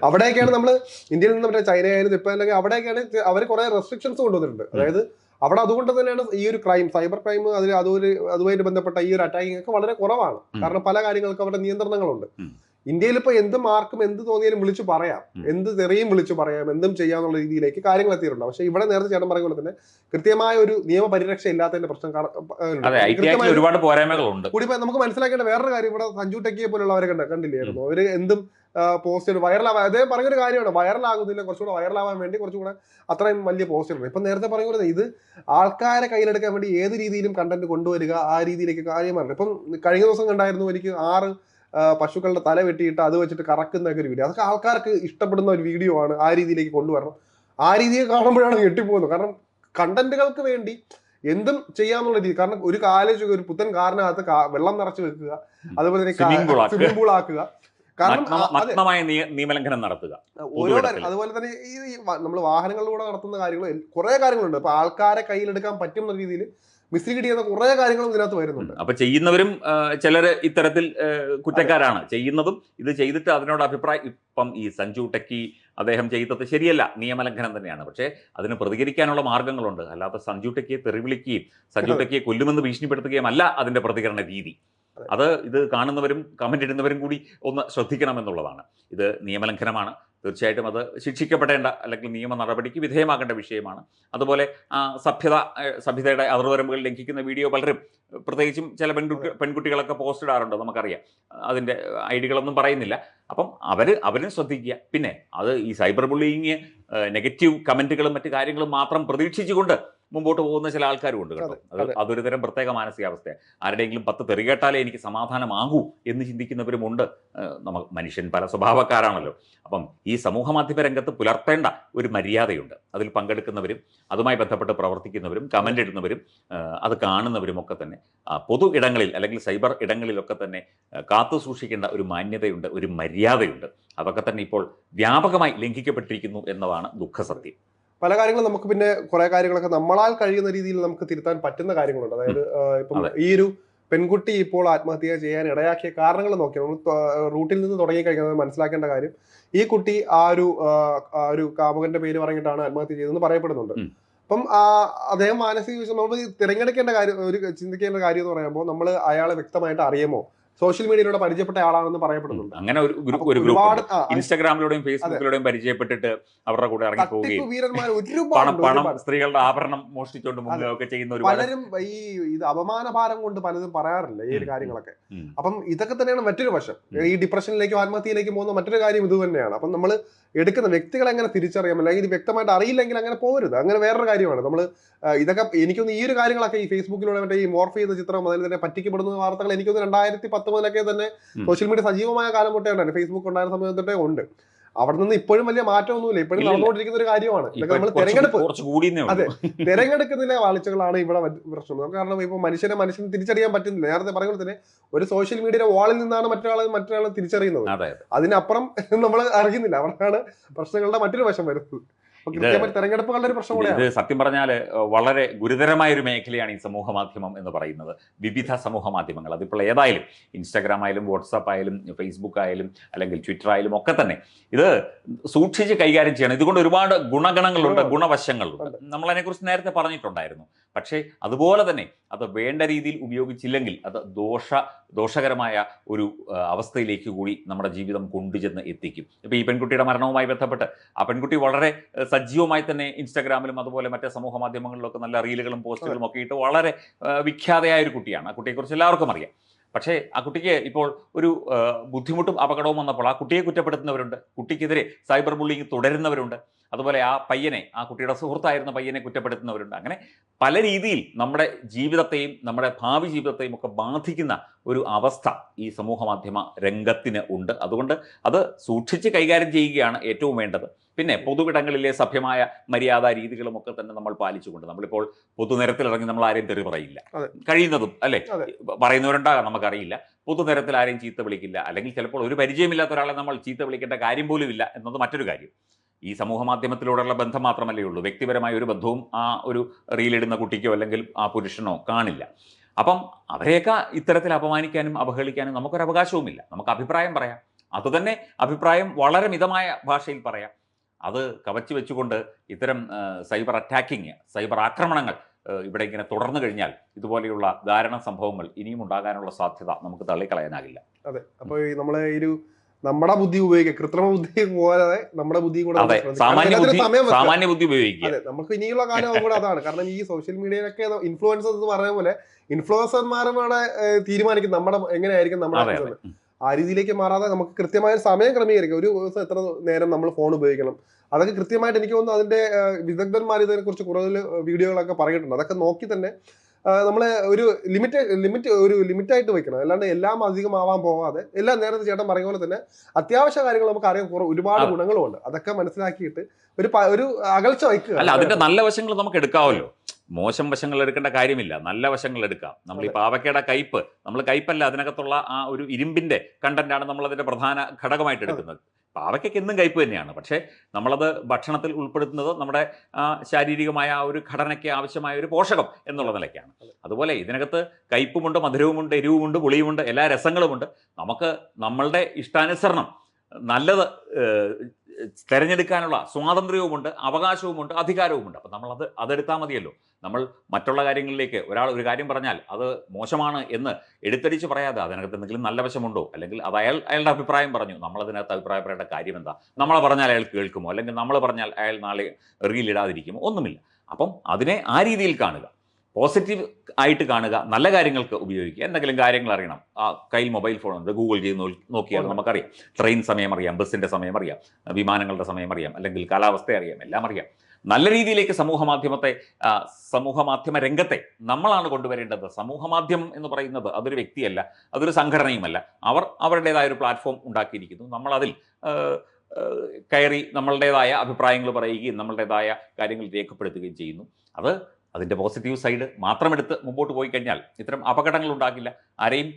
അവിടെയൊക്കെയാണ് നമ്മൾ ഇന്ത്യയിൽ നിന്ന് മറ്റേ ചൈന ആയാലും ജപ്പാൻ അല്ലെങ്കിൽ അവിടെയൊക്കെയാണ് അവർ കുറെ റെസ്ട്രിക്ഷൻസ് കൊണ്ടുവന്നിട്ടുണ്ട്. അതായത് അവിടെ അതുകൊണ്ട് തന്നെയാണ് ഈ ഒരു ക്രൈം സൈബർ ക്രൈം അതിൽ അതൊരു അതുമായിട്ട് ബന്ധപ്പെട്ട ഈ ഒരു അറ്റാക്കിംഗ് ഒക്കെ വളരെ കുറവാണ്. കാരണം പല കാര്യങ്ങൾക്കും അവരുടെ നിയന്ത്രണങ്ങളുണ്ട്. ഇന്ത്യയിൽ ഇപ്പൊ എന്ത് മാർക്കും എന്ത് തോന്നിയാലും വിളിച്ചു പറയാം. എന്ത് തെറിയും വിളിച്ചു പറയാം എന്തും ചെയ്യാന്നുള്ള രീതിയിലേക്ക് കാര്യങ്ങൾ എത്തിയിട്ടുണ്ട്. പക്ഷെ ഇവിടെ നേരത്തെ ചേട്ടൻ പറയുന്ന പോലെ തന്നെ കൃത്യമായ ഒരു നിയമപരിരക്ഷ ഇല്ലാത്തതിന്റെ പ്രശ്നം ഒരുപാട് പോരായ്മകളുണ്ട്. കൂടി നമുക്ക് മനസ്സിലാക്കേണ്ട വേറൊരു കാര്യം ഇവിടെ സഞ്ജു ടെക്കിയെ പോലുള്ളവരെ കണ്ട കണ്ടില്ലായിരുന്നു. അവർ എന്തും പോസ്റ്റ് വൈറലാവാൻ അദ്ദേഹം പറഞ്ഞൊരു കാര്യമാണ്. വൈറലാകുന്നില്ല കുറച്ചുകൂടെ വൈറലാവാൻ വേണ്ടി കുറച്ചുകൂടെ അത്രയും വലിയ പോസ്റ്റ് ഇപ്പം ഇപ്പൊ നേരത്തെ പറഞ്ഞ പോലെ ഇത് ആൾക്കാരെ കയ്യിലെടുക്കാൻ വേണ്ടി ഏത് രീതിയിലും കണ്ടന്റ് കൊണ്ടുവരിക ആ രീതിയിലേക്ക് കാര്യമാണ് ഇപ്പം കഴിഞ്ഞ ദിവസം കണ്ടായിരുന്നു എനിക്ക് ആറ് പശുക്കളുടെ തല വെട്ടിയിട്ട് അത് വെച്ചിട്ട് കറക്കുന്നൊക്കെ ഒരു വീഡിയോ. അതൊക്കെ ആൾക്കാർക്ക് ഇഷ്ടപ്പെടുന്ന ഒരു വീഡിയോ ആണ് ആ രീതിയിലേക്ക് കൊണ്ടുവരണം. ആ രീതിയിൽ കാണുമ്പോഴാണ് ഞെട്ടിപ്പോകുന്നത്. കാരണം കണ്ടന്റുകൾക്ക് വേണ്ടി എന്തും ചെയ്യാന്നുള്ള രീതി. കാരണം ഒരു കാലേജ് ഒരു പുത്തൻ കാറിനകത്ത് വെള്ളം നിറച്ച് വെക്കുക അതുപോലെ തന്നെ. സ്വിമ്മിംഗ് പൂൾ ആക്കുക. നിയമലംഘനം നടത്തുക. ഓരോ അതുപോലെ തന്നെ ഈ നമ്മൾ വാഹനങ്ങളിലൂടെ നടത്തുന്ന കാര്യങ്ങൾ കുറെ കാര്യങ്ങളുണ്ട്. അപ്പൊ ആൾക്കാരെ കയ്യിലെടുക്കാൻ പറ്റുന്ന രീതിയിൽ മിസ്ലീഡ് ചെയ്യുന്ന കുറെ കാര്യങ്ങളും ഇതിനകത്ത് വരുന്നുണ്ട്. അപ്പൊ ചെയ്യുന്നവരും ചിലര് ഇത്തരത്തിൽ കുറ്റക്കാരാണ്. ചെയ്യുന്നതും ഇത് ചെയ്തിട്ട് അതിനോട് അഭിപ്രായം ഇപ്പം ഈ സഞ്ജു ടെക്കി അദ്ദേഹം ചെയ്തത് ശരിയല്ല. നിയമലംഘനം തന്നെയാണ്. പക്ഷേ അതിന് പ്രതികരിക്കാനുള്ള മാർഗങ്ങളുണ്ട്. അല്ലാതെ സഞ്ജു ടെക്കിയെ തെറിവിളിക്കുകയും സഞ്ജു ടെക്കിയെ കൊല്ലുമെന്ന് ഭീഷണിപ്പെടുത്തുകയും അല്ല അതിന്റെ പ്രതികരണ രീതി. അത് ഇത് കാണുന്നവരും കമന്റ് ഇടുന്നവരും കൂടി ഒന്ന് ശ്രദ്ധിക്കണമെന്നുള്ളതാണ്. ഇത് നിയമലംഘനമാണ്. തീർച്ചയായിട്ടും അത് ശിക്ഷിക്കപ്പെടേണ്ട അല്ലെങ്കിൽ നിയമ നടപടിക്ക് വിധേയമാകേണ്ട വിഷയമാണ്. അതുപോലെ സഭ്യത സഭ്യതയുടെ അതിർവരമ്പുകൾ ലംഘിക്കുന്ന വീഡിയോ പലരും പ്രത്യേകിച്ചും ചില പെൺകുട്ടി പെൺകുട്ടികളൊക്കെ പോസ്റ്റ് ഇടാറുണ്ട് നമുക്കറിയാം. അതിന്റെ ഐഡികളൊന്നും പറയുന്നില്ല. അപ്പം അവർ അവരും ശ്രദ്ധിക്കുക. പിന്നെ അത് ഈ സൈബർ ബുള്ളിങ് നെഗറ്റീവ് കമന്റുകളും മറ്റു കാര്യങ്ങളും മാത്രം പ്രതീക്ഷിച്ചുകൊണ്ട് മുമ്പോട്ട് പോകുന്ന ചില ആൾക്കാരും ഉണ്ട് കേട്ടോ. അതെ, അത്. അതൊരു തരം പ്രത്യേക മാനസികാവസ്ഥയാണ്. ആരുടെയെങ്കിലും പത്ത് തെറി കേട്ടാലേ എനിക്ക് സമാധാനമാകൂ എന്ന് ചിന്തിക്കുന്നവരും ഉണ്ട്. നമ്മൾ മനുഷ്യൻ പല സ്വഭാവക്കാരാണല്ലോ. അപ്പം ഈ സമൂഹ മാധ്യമ രംഗത്ത് പുലർത്തേണ്ട ഒരു മര്യാദയുണ്ട്. അതിൽ പങ്കെടുക്കുന്നവരും അതുമായി ബന്ധപ്പെട്ട് പ്രവർത്തിക്കുന്നവരും കമന്റ് ഇടുന്നവരും അത് കാണുന്നവരും ഒക്കെ തന്നെ പൊതു ഇടങ്ങളിൽ അല്ലെങ്കിൽ സൈബർ ഇടങ്ങളിലൊക്കെ തന്നെ കാത്തു സൂക്ഷിക്കേണ്ട ഒരു മാന്യതയുണ്ട് ഒരു മര്യാദയുണ്ട്. അതൊക്കെ തന്നെ ഇപ്പോൾ വ്യാപകമായി ലംഘിക്കപ്പെട്ടിരിക്കുന്നു എന്നതാണ് ദുഃഖസത്യം. പല കാര്യങ്ങളും നമുക്ക് പിന്നെ കുറെ കാര്യങ്ങളൊക്കെ നമ്മളാൽ കഴിയുന്ന രീതിയിൽ നമുക്ക് തിരുത്താൻ പറ്റുന്ന കാര്യങ്ങളുണ്ട്. അതായത് ഇപ്പം ഈ ഒരു പെൺകുട്ടി ഇപ്പോൾ ആത്മഹത്യ ചെയ്യാൻ ഇടയാക്കിയ കാരണങ്ങൾ നോക്കിയാൽ നമ്മൾ റൂട്ടിൽ നിന്ന് തുടങ്ങി കഴിഞ്ഞാൽ മനസ്സിലാക്കേണ്ട കാര്യം ഈ കുട്ടി ആ ഒരു ഒരു കാമുകന്റെ പേര് പറഞ്ഞിട്ടാണ് ആത്മഹത്യ ചെയ്തതെന്ന് പറയപ്പെടുന്നുണ്ട്. അപ്പം അദ്ദേഹം മാനസിക വിഷയം നമ്മൾ തിരഞ്ഞെടുക്കേണ്ട കാര്യം ഒരു ചിന്തിക്കേണ്ട കാര്യം എന്ന് പറയുമ്പോൾ നമ്മൾ അയാളെ വ്യക്തമായിട്ട് അറിയുമോ? സോഷ്യൽ മീഡിയയിലൂടെ പരിചയപ്പെട്ട ആളാണെന്ന് പറയപ്പെടുന്നുണ്ട്. അങ്ങനെ ഒരു ഗ്രൂപ്പ് ഒരു ഗ്രൂപ്പ് ഇൻസ്റ്റാഗ്രാമിലൂടെയും ഫേസ്ബുക്കിലൂടെയും പരിചയപ്പെട്ടിട്ട് അവരുടെ കൂടെ ഇറങ്ങി പോകുകയും പോവുകയും വീരന്മാർ പണം ഒരുപാട്. പണം സ്ത്രീകളുടെ ആഭരണം മോഷ്ടിച്ചുകൊണ്ട് മുങ്ങുകയൊക്കെ ചെയ്യുന്ന ഒരുപാട് പലരും ഈ ഇത് അപമാനഭാരം കൊണ്ട് പലതും പറയാറില്ല ഈ ഒരു കാര്യങ്ങളൊക്കെ. അപ്പം ഇതൊക്കെ തന്നെയാണ് മറ്റൊരു വശം. ഈ ഡിപ്രഷനിലേക്കും ആത്മഹത്യയിലേക്കും പോകുന്ന മറ്റൊരു കാര്യം ഇത് തന്നെയാണ്. അപ്പം നമ്മൾ എടുക്കുന്ന വ്യക്തികളെ എങ്ങനെ തിരിച്ചറിയാം? അല്ലെങ്കിൽ ഇത് വ്യക്തമായിട്ട് അറിയില്ലെങ്കിൽ അങ്ങനെ പോകരുത് അങ്ങനെ വേറൊരു കാര്യമാണ്. നമ്മൾ ഇതൊക്കെ എനിക്കൊന്ന് ഈ ഒരു കാര്യങ്ങളൊക്കെ ഈ ഫേസ്ബുക്കിലൂടെ മറ്റേ ഈ മോർഫ് ചെയ്ത ചിത്രം അതിൽ തന്നെ പറ്റിക്കപ്പെടുന്ന വാർത്തകൾ എനിക്കൊന്ന് രണ്ടായിരത്തി പത്തൊമ്പതിലൊക്കെ തന്നെ സോഷ്യൽ മീഡിയ സജീവമായ കാലം തൊട്ടേ ഉണ്ടായിരുന്നു. ഫേസ്ബുക്ക് ഉണ്ടായിരുന്ന സമയം തൊട്ടേ ഉണ്ട്. അവിടെ നിന്ന് ഇപ്പോഴും വലിയ മാറ്റമൊന്നുമില്ല. ഇപ്പോഴും നടന്നുകൊണ്ടിരിക്കുന്ന ഒരു കാര്യമാണ്. നമ്മൾ തെരഞ്ഞെടുപ്പ് അതെ. തിരഞ്ഞെടുക്കുന്നതിലെ വാളിച്ചകളാണ് ഇവിടെ പ്രശ്നം. കാരണം ഇപ്പൊ മനുഷ്യനെ മനുഷ്യന് തിരിച്ചറിയാൻ പറ്റുന്നില്ല. നേരത്തെ പറഞ്ഞ പോലെ തന്നെ ഒരു സോഷ്യൽ മീഡിയയുടെ വാളിൽ നിന്നാണ് മറ്റൊരാളെ മറ്റൊരാളെ തിരിച്ചറിയുന്നത്. അതെ അതിനപ്പുറം നമ്മൾ അറിയുന്നില്ല. അവിടെയാണ് പ്രശ്നങ്ങളുടെ മറ്റൊരു വശം വരുന്നത്. തെരഞ്ഞെടുപ്പുകളുടെ ഒരു പ്രശ്നം ഇത് സത്യം പറഞ്ഞാൽ വളരെ ഗുരുതരമായ ഒരു മേഖലയാണ് ഈ സമൂഹ മാധ്യമം എന്ന് പറയുന്നത്. വിവിധ സമൂഹ മാധ്യമങ്ങൾ. അതിപ്പോൾ ഏതായാലും ഇൻസ്റ്റാഗ്രാം ആയാലും വാട്സാപ്പ് ആയാലും ഫേസ്ബുക്ക് ആയാലും അല്ലെങ്കിൽ ട്വിറ്റർ ആയാലും ഒക്കെ തന്നെ ഇത് സൂക്ഷിച്ച് കൈകാര്യം ചെയ്യണം. ഇതുകൊണ്ട് ഒരുപാട് ഗുണഗണങ്ങളുണ്ട് ഗുണവശങ്ങളുണ്ട്. നമ്മൾ അതിനെക്കുറിച്ച് നേരത്തെ പറഞ്ഞിട്ടുണ്ടായിരുന്നു. പക്ഷേ അതുപോലെ തന്നെ അത് വേണ്ട രീതിയിൽ ഉപയോഗിച്ചില്ലെങ്കിൽ അത് ദോഷ ദോഷകരമായ ഒരു അവസ്ഥയിലേക്ക് കൂടി നമ്മുടെ ജീവിതം കൊണ്ടുചെന്ന് എത്തിക്കും. ഇപ്പോൾ ഈ പെൺകുട്ടിയുടെ മരണവുമായി ബന്ധപ്പെട്ട് ആ പെൺകുട്ടി വളരെ സജീവമായി തന്നെ ഇൻസ്റ്റാഗ്രാമിലും അതുപോലെ മറ്റ് സമൂഹ മാധ്യമങ്ങളിലൊക്കെ നല്ല റീലുകളും പോസ്റ്റുകളും ഒക്കെ ഇട്ട് വളരെ വിഖ്യാതയായ ഒരു കുട്ടിയാണ്. ആ കുട്ടിയെക്കുറിച്ച് എല്ലാവർക്കും അറിയാം. പക്ഷേ ആ കുട്ടിക്ക് ഇപ്പോൾ ഒരു ബുദ്ധിമുട്ടും അപകടവും വന്നപ്പോൾ ആ കുട്ടിയെ കുറ്റപ്പെടുത്തുന്നവരുണ്ട്. കുട്ടിക്കെതിരെ സൈബർ ബുള്ളിങ് തുടരുന്നവരുണ്ട്. അതുപോലെ ആ പയ്യനെ ആ കുട്ടിയുടെ സുഹൃത്തായിരുന്ന പയ്യനെ കുറ്റപ്പെടുത്തുന്നവരുണ്ട്. അങ്ങനെ പല രീതിയിൽ നമ്മുടെ ജീവിതത്തെയും നമ്മുടെ ഭാവി ജീവിതത്തെയും ഒക്കെ ബാധിക്കുന്ന ഒരു അവസ്ഥ ഈ സമൂഹ മാധ്യമ രംഗത്തിന് ഉണ്ട്. അതുകൊണ്ട് അത് സൂക്ഷിച്ച് കൈകാര്യം ചെയ്യുകയാണ് ഏറ്റവും വേണ്ടത്. പിന്നെ പൊതുവിടങ്ങളിലെ സഭ്യമായ മര്യാദാ രീതികളും ഒക്കെ തന്നെ നമ്മൾ പാലിച്ചുകൊണ്ട് നമ്മളിപ്പോൾ പൊതുനിരത്തിലിറങ്ങി നമ്മൾ ആരെയും തെറി പറയില്ല. കഴിയുന്നതും അല്ലേ. പറയുന്നവരുണ്ടാകാം നമുക്കറിയില്ല. പൊതുനിരത്തിൽ ആരെയും ചീത്ത വിളിക്കില്ല. അല്ലെങ്കിൽ ചിലപ്പോൾ ഒരു പരിചയമില്ലാത്ത ഒരാളെ നമ്മൾ ചീത്ത വിളിക്കേണ്ട കാര്യം പോലും ഇല്ല എന്നത് മറ്റൊരു കാര്യം. ഈ സമൂഹ മാധ്യമത്തിലൂടെയുള്ള ബന്ധം മാത്രമല്ലേ ഉള്ളൂ. വ്യക്തിപരമായ ഒരു ബന്ധവും ആ ഒരു റീലിടുന്ന കുട്ടിക്കോ അല്ലെങ്കിൽ ആ പുരുഷനോ കാണില്ല. അപ്പം അവരെയൊക്കെ ഇത്തരത്തിൽ അപമാനിക്കാനും അവഹേളിക്കാനും നമുക്കൊരു അവകാശവുമില്ല. നമുക്ക് അഭിപ്രായം പറയാം. അതുതന്നെ അഭിപ്രായം വളരെ മിതമായ ഭാഷയിൽ പറയാം. അത് കവച്ചു വെച്ചുകൊണ്ട് ഇത്തരം സൈബർ അറ്റാക്കിങ് സൈബർ ആക്രമണങ്ങൾ ഇവിടെ ഇങ്ങനെ തുടർന്നു കഴിഞ്ഞാൽ ഇതുപോലെയുള്ള ധാരണ സംഭവങ്ങൾ ഇനിയും ഉണ്ടാകാനുള്ള സാധ്യത നമുക്ക് തള്ളിക്കളയാനാകില്ല. അതെ. അപ്പോൾ നമ്മളെ ഈ ഒരു നമ്മുടെ ബുദ്ധി ഉപയോഗിക്കുക. കൃത്രിമ ബുദ്ധി പോലെ നമ്മുടെ ബുദ്ധി കൂടെ സാമാന്യ ബുദ്ധി ഉപയോഗിക്കുക. അതെ നമുക്ക് ഇനിയുള്ള കാലം കൂടെ അതാണ്. കാരണം ഈ സോഷ്യൽ മീഡിയയിലൊക്കെ ഇൻഫ്ലുവൻസർ എന്ന് പറയുന്ന പോലെ ഇൻഫ്ലുവൻസർമാരുമാണ് തീരുമാനിക്കുന്നത് നമ്മുടെ എങ്ങനെയായിരിക്കും നമ്മുടെ. ആ രീതിയിലേക്ക് മാറാതെ നമുക്ക് കൃത്യമായ സമയം ക്രമീകരിക്കാം. ഒരു ദിവസം എത്ര നേരം നമ്മൾ ഫോൺ ഉപയോഗിക്കണം. അതൊക്കെ കൃത്യമായിട്ട് എനിക്ക് തോന്നുന്നു അതിന്റെ വിദഗ്ധന്മാർ ഇതിനെ കുറിച്ച് കൂടുതൽ വീഡിയോകളൊക്കെ പറഞ്ഞിട്ടുണ്ട് അതൊക്കെ നോക്കി തന്നെ നമ്മൾ ഒരു ലിമിറ്റ് ലിമിറ്റ് ഒരു ലിമിറ്റായിട്ട് വെക്കണം അല്ലാണ്ട് എല്ലാം അധികം ആവാൻ പോവാതെ എല്ലാം നേരത്തെ ചേട്ടൻ പറഞ്ഞ പോലെ തന്നെ അത്യാവശ്യ കാര്യങ്ങൾ നമുക്ക് അറിയാൻ കുറവ് ഒരുപാട് ഗുണങ്ങളും ഗുണങ്ങളുമുണ്ട് അതൊക്കെ മനസ്സിലാക്കിയിട്ട് ഒരു ഒരു അകൽച്ച വയ്ക്കുക. അല്ല അതിന്റെ നല്ല വശങ്ങൾ നമുക്ക് എടുക്കാമല്ലോ മോശം വശങ്ങൾ എടുക്കേണ്ട കാര്യമില്ല. നല്ല വശങ്ങൾ എടുക്കാം. നമ്മൾ ഈ പാവക്കയുടെ കയ്പ് നമ്മൾ കയ്പല്ല അതിനകത്തുള്ള ആ ഒരു ഇരുമ്പിന്റെ കണ്ടന്റാണ് നമ്മൾ അതിന്റെ പ്രധാന ഘടകമായിട്ട് എടുക്കുന്നത്. പാവയ്ക്കൊക്കെ എന്നും കയ്പ് തന്നെയാണ്. പക്ഷേ നമ്മളത് ഭക്ഷണത്തിൽ ഉൾപ്പെടുത്തുന്നത് നമ്മുടെ ശാരീരികമായ ആ ഒരു ഘടനയ്ക്ക് ആവശ്യമായ ഒരു പോഷകം എന്നുള്ള നിലയ്ക്കാണ്. അതുപോലെ ഇതിനകത്ത് കയ്പുമുണ്ട് മധുരവുമുണ്ട് എരിവുമുണ്ട് പുളിയുമുണ്ട് എല്ലാ രസങ്ങളുമുണ്ട്. നമുക്ക് നമ്മളുടെ ഇഷ്ടാനുസരണം നല്ലത് തിരഞ്ഞെടുക്കാനുള്ള സ്വാതന്ത്ര്യവുമുണ്ട് അവകാശവുമുണ്ട് അധികാരവുമുണ്ട്. അപ്പം നമ്മളത് അതെടുത്താൽ മതിയല്ലോ. നമ്മൾ മറ്റുള്ള കാര്യങ്ങളിലേക്ക് ഒരാൾ ഒരു കാര്യം പറഞ്ഞാൽ അത് മോശമാണ് എന്ന് എടുത്തടിച്ച് പറയാതെ അതിനകത്ത് എന്തെങ്കിലും നല്ല വശമുണ്ടോ? അല്ലെങ്കിൽ അത് അയാൾ അയാളുടെ അഭിപ്രായം പറഞ്ഞു. നമ്മളതിനകത്ത് അഭിപ്രായപ്പെടേണ്ട കാര്യം എന്താ നമ്മൾ പറഞ്ഞാൽ അയാൾ കേൾക്കുമോ? അല്ലെങ്കിൽ നമ്മൾ പറഞ്ഞാൽ അയാൾ നാളെ റീലിടാതിരിക്കുമോ ഒന്നുമില്ല. അപ്പം അതിനെ ആ രീതിയിൽ കാണുക. പോസിറ്റീവ് ആയിട്ട് കാണുക നല്ല കാര്യങ്ങൾക്ക് ഉപയോഗിക്കുക എന്തെങ്കിലും കാര്യങ്ങൾ അറിയണം. ആ കയ്യിൽ മൊബൈൽ ഫോൺ ഉണ്ട് ഗൂഗിൾ ചെയ്ത് നോക്കിയാൽ നമുക്കറിയാം. ട്രെയിൻ സമയം അറിയാം ബസ്സിന്റെ സമയം അറിയാം വിമാനങ്ങളുടെ സമയം അറിയാം അല്ലെങ്കിൽ കാലാവസ്ഥ അറിയാം എല്ലാം അറിയാം. നല്ല രീതിയിലേക്ക് സമൂഹ മാധ്യമത്തെ സമൂഹ മാധ്യമ രംഗത്തെ നമ്മളാണ് കൊണ്ടുവരേണ്ടത്. സമൂഹ മാധ്യമം എന്ന് പറയുന്നത് അതൊരു വ്യക്തിയല്ല അതൊരു സംഘടനയുമല്ല. അവർ അവരുടേതായ ഒരു പ്ലാറ്റ്ഫോം ഉണ്ടാക്കിയിരിക്കുന്നു. നമ്മളതിൽ കയറി നമ്മളുടേതായ അഭിപ്രായങ്ങൾ പറയുകയും നമ്മളുടേതായ കാര്യങ്ങൾ രേഖപ്പെടുത്തുകയും ചെയ്യുന്നു. അത് അതിന്റെ പോസിറ്റീവ് സൈഡ് മാത്രമെടുത്ത് മുമ്പോട്ട് പോയി കഴിഞ്ഞാൽ ഇത്തരം അപകടങ്ങൾ ഉണ്ടാകില്ല. ആരെയും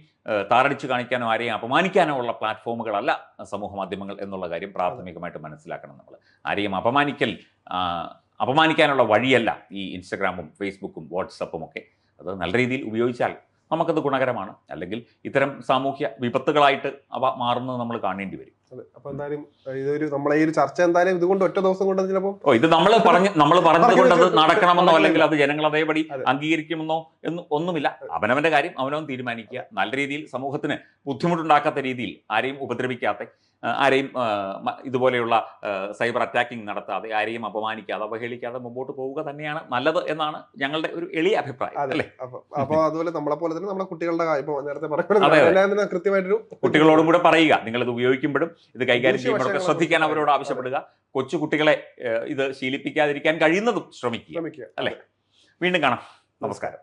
താറടിച്ചു കാണിക്കാനോ ആരെയും അപമാനിക്കാനോ ഉള്ള പ്ലാറ്റ്ഫോമുകളല്ല സമൂഹ മാധ്യമങ്ങൾ എന്നുള്ള കാര്യം പ്രാഥമികമായിട്ട് മനസ്സിലാക്കണം നമ്മൾ ആരെയും അപമാനിക്കൽ അപമാനിക്കാനുള്ള വഴിയല്ല ഈ ഇൻസ്റ്റഗ്രാമും ഫേസ്ബുക്കും വാട്സപ്പും ഒക്കെ. അത് നല്ല രീതിയിൽ ഉപയോഗിച്ചാൽ നമുക്കത് ഗുണകരമാണ്. അല്ലെങ്കിൽ ഇത്തരം സാമൂഹ്യ വിപത്തുകളായിട്ട് അവ മാറുന്നത് നമ്മൾ കാണേണ്ടി വരും. അപ്പൊ എന്തായാലും ഇതൊരു നമ്മളെ ഈ ഒരു ചർച്ച എന്തായാലും ഇതുകൊണ്ട് ഒറ്റ ദിവസം കൊണ്ട് ചിലപ്പോൾ ഓ ഇത് നമ്മൾ പറഞ്ഞ് നമ്മൾ പറഞ്ഞത് കൊണ്ട് അത് നടക്കണമെന്നോ അല്ലെങ്കിൽ അത് ജനങ്ങൾ അതേപടി അതെ. അംഗീകരിക്കുമെന്നോ എന്ന് ഒന്നുമില്ല. അവനവന്റെ കാര്യം അവനവൻ തീരുമാനിക്കുക. നല്ല രീതിയിൽ സമൂഹത്തിന് ബുദ്ധിമുട്ടുണ്ടാക്കാത്ത രീതിയിൽ ആരെയും ഉപദ്രവിക്കാത്ത ആരെയും ഇതുപോലെയുള്ള സൈബർ അറ്റാക്കിംഗ് നടത്താതെ ആരെയും അപമാനിക്കാതെ അവഹേളിക്കാതെ മുമ്പോട്ട് പോവുക തന്നെയാണ് നല്ലത് എന്നാണ് ഞങ്ങളുടെ ഒരു എളിയ അഭിപ്രായം അല്ലേ? അപ്പൊ അപ്പൊ അതുപോലെ നമ്മളെ പോലെ തന്നെ നമ്മുടെ കുട്ടികളുടെ നേരത്തെ പറയുന്നത് കൃത്യമായിട്ടൊരു കുട്ടികളോടും കൂടെ പറയുക നിങ്ങൾ ഇത് ഉപയോഗിക്കുമ്പോഴും ഇത് കൈകാര്യം ചെയ്യുമ്പോഴൊക്കെ ശ്രദ്ധിക്കാൻ അവരോട് ആവശ്യപ്പെടുക. കൊച്ചു കുട്ടികളെ ഇത് ശീലിപ്പിക്കാതിരിക്കാൻ കഴിയുന്നതും ശ്രമിക്കുക ശ്രമിക്കുക. വീണ്ടും കാണാം. നമസ്കാരം.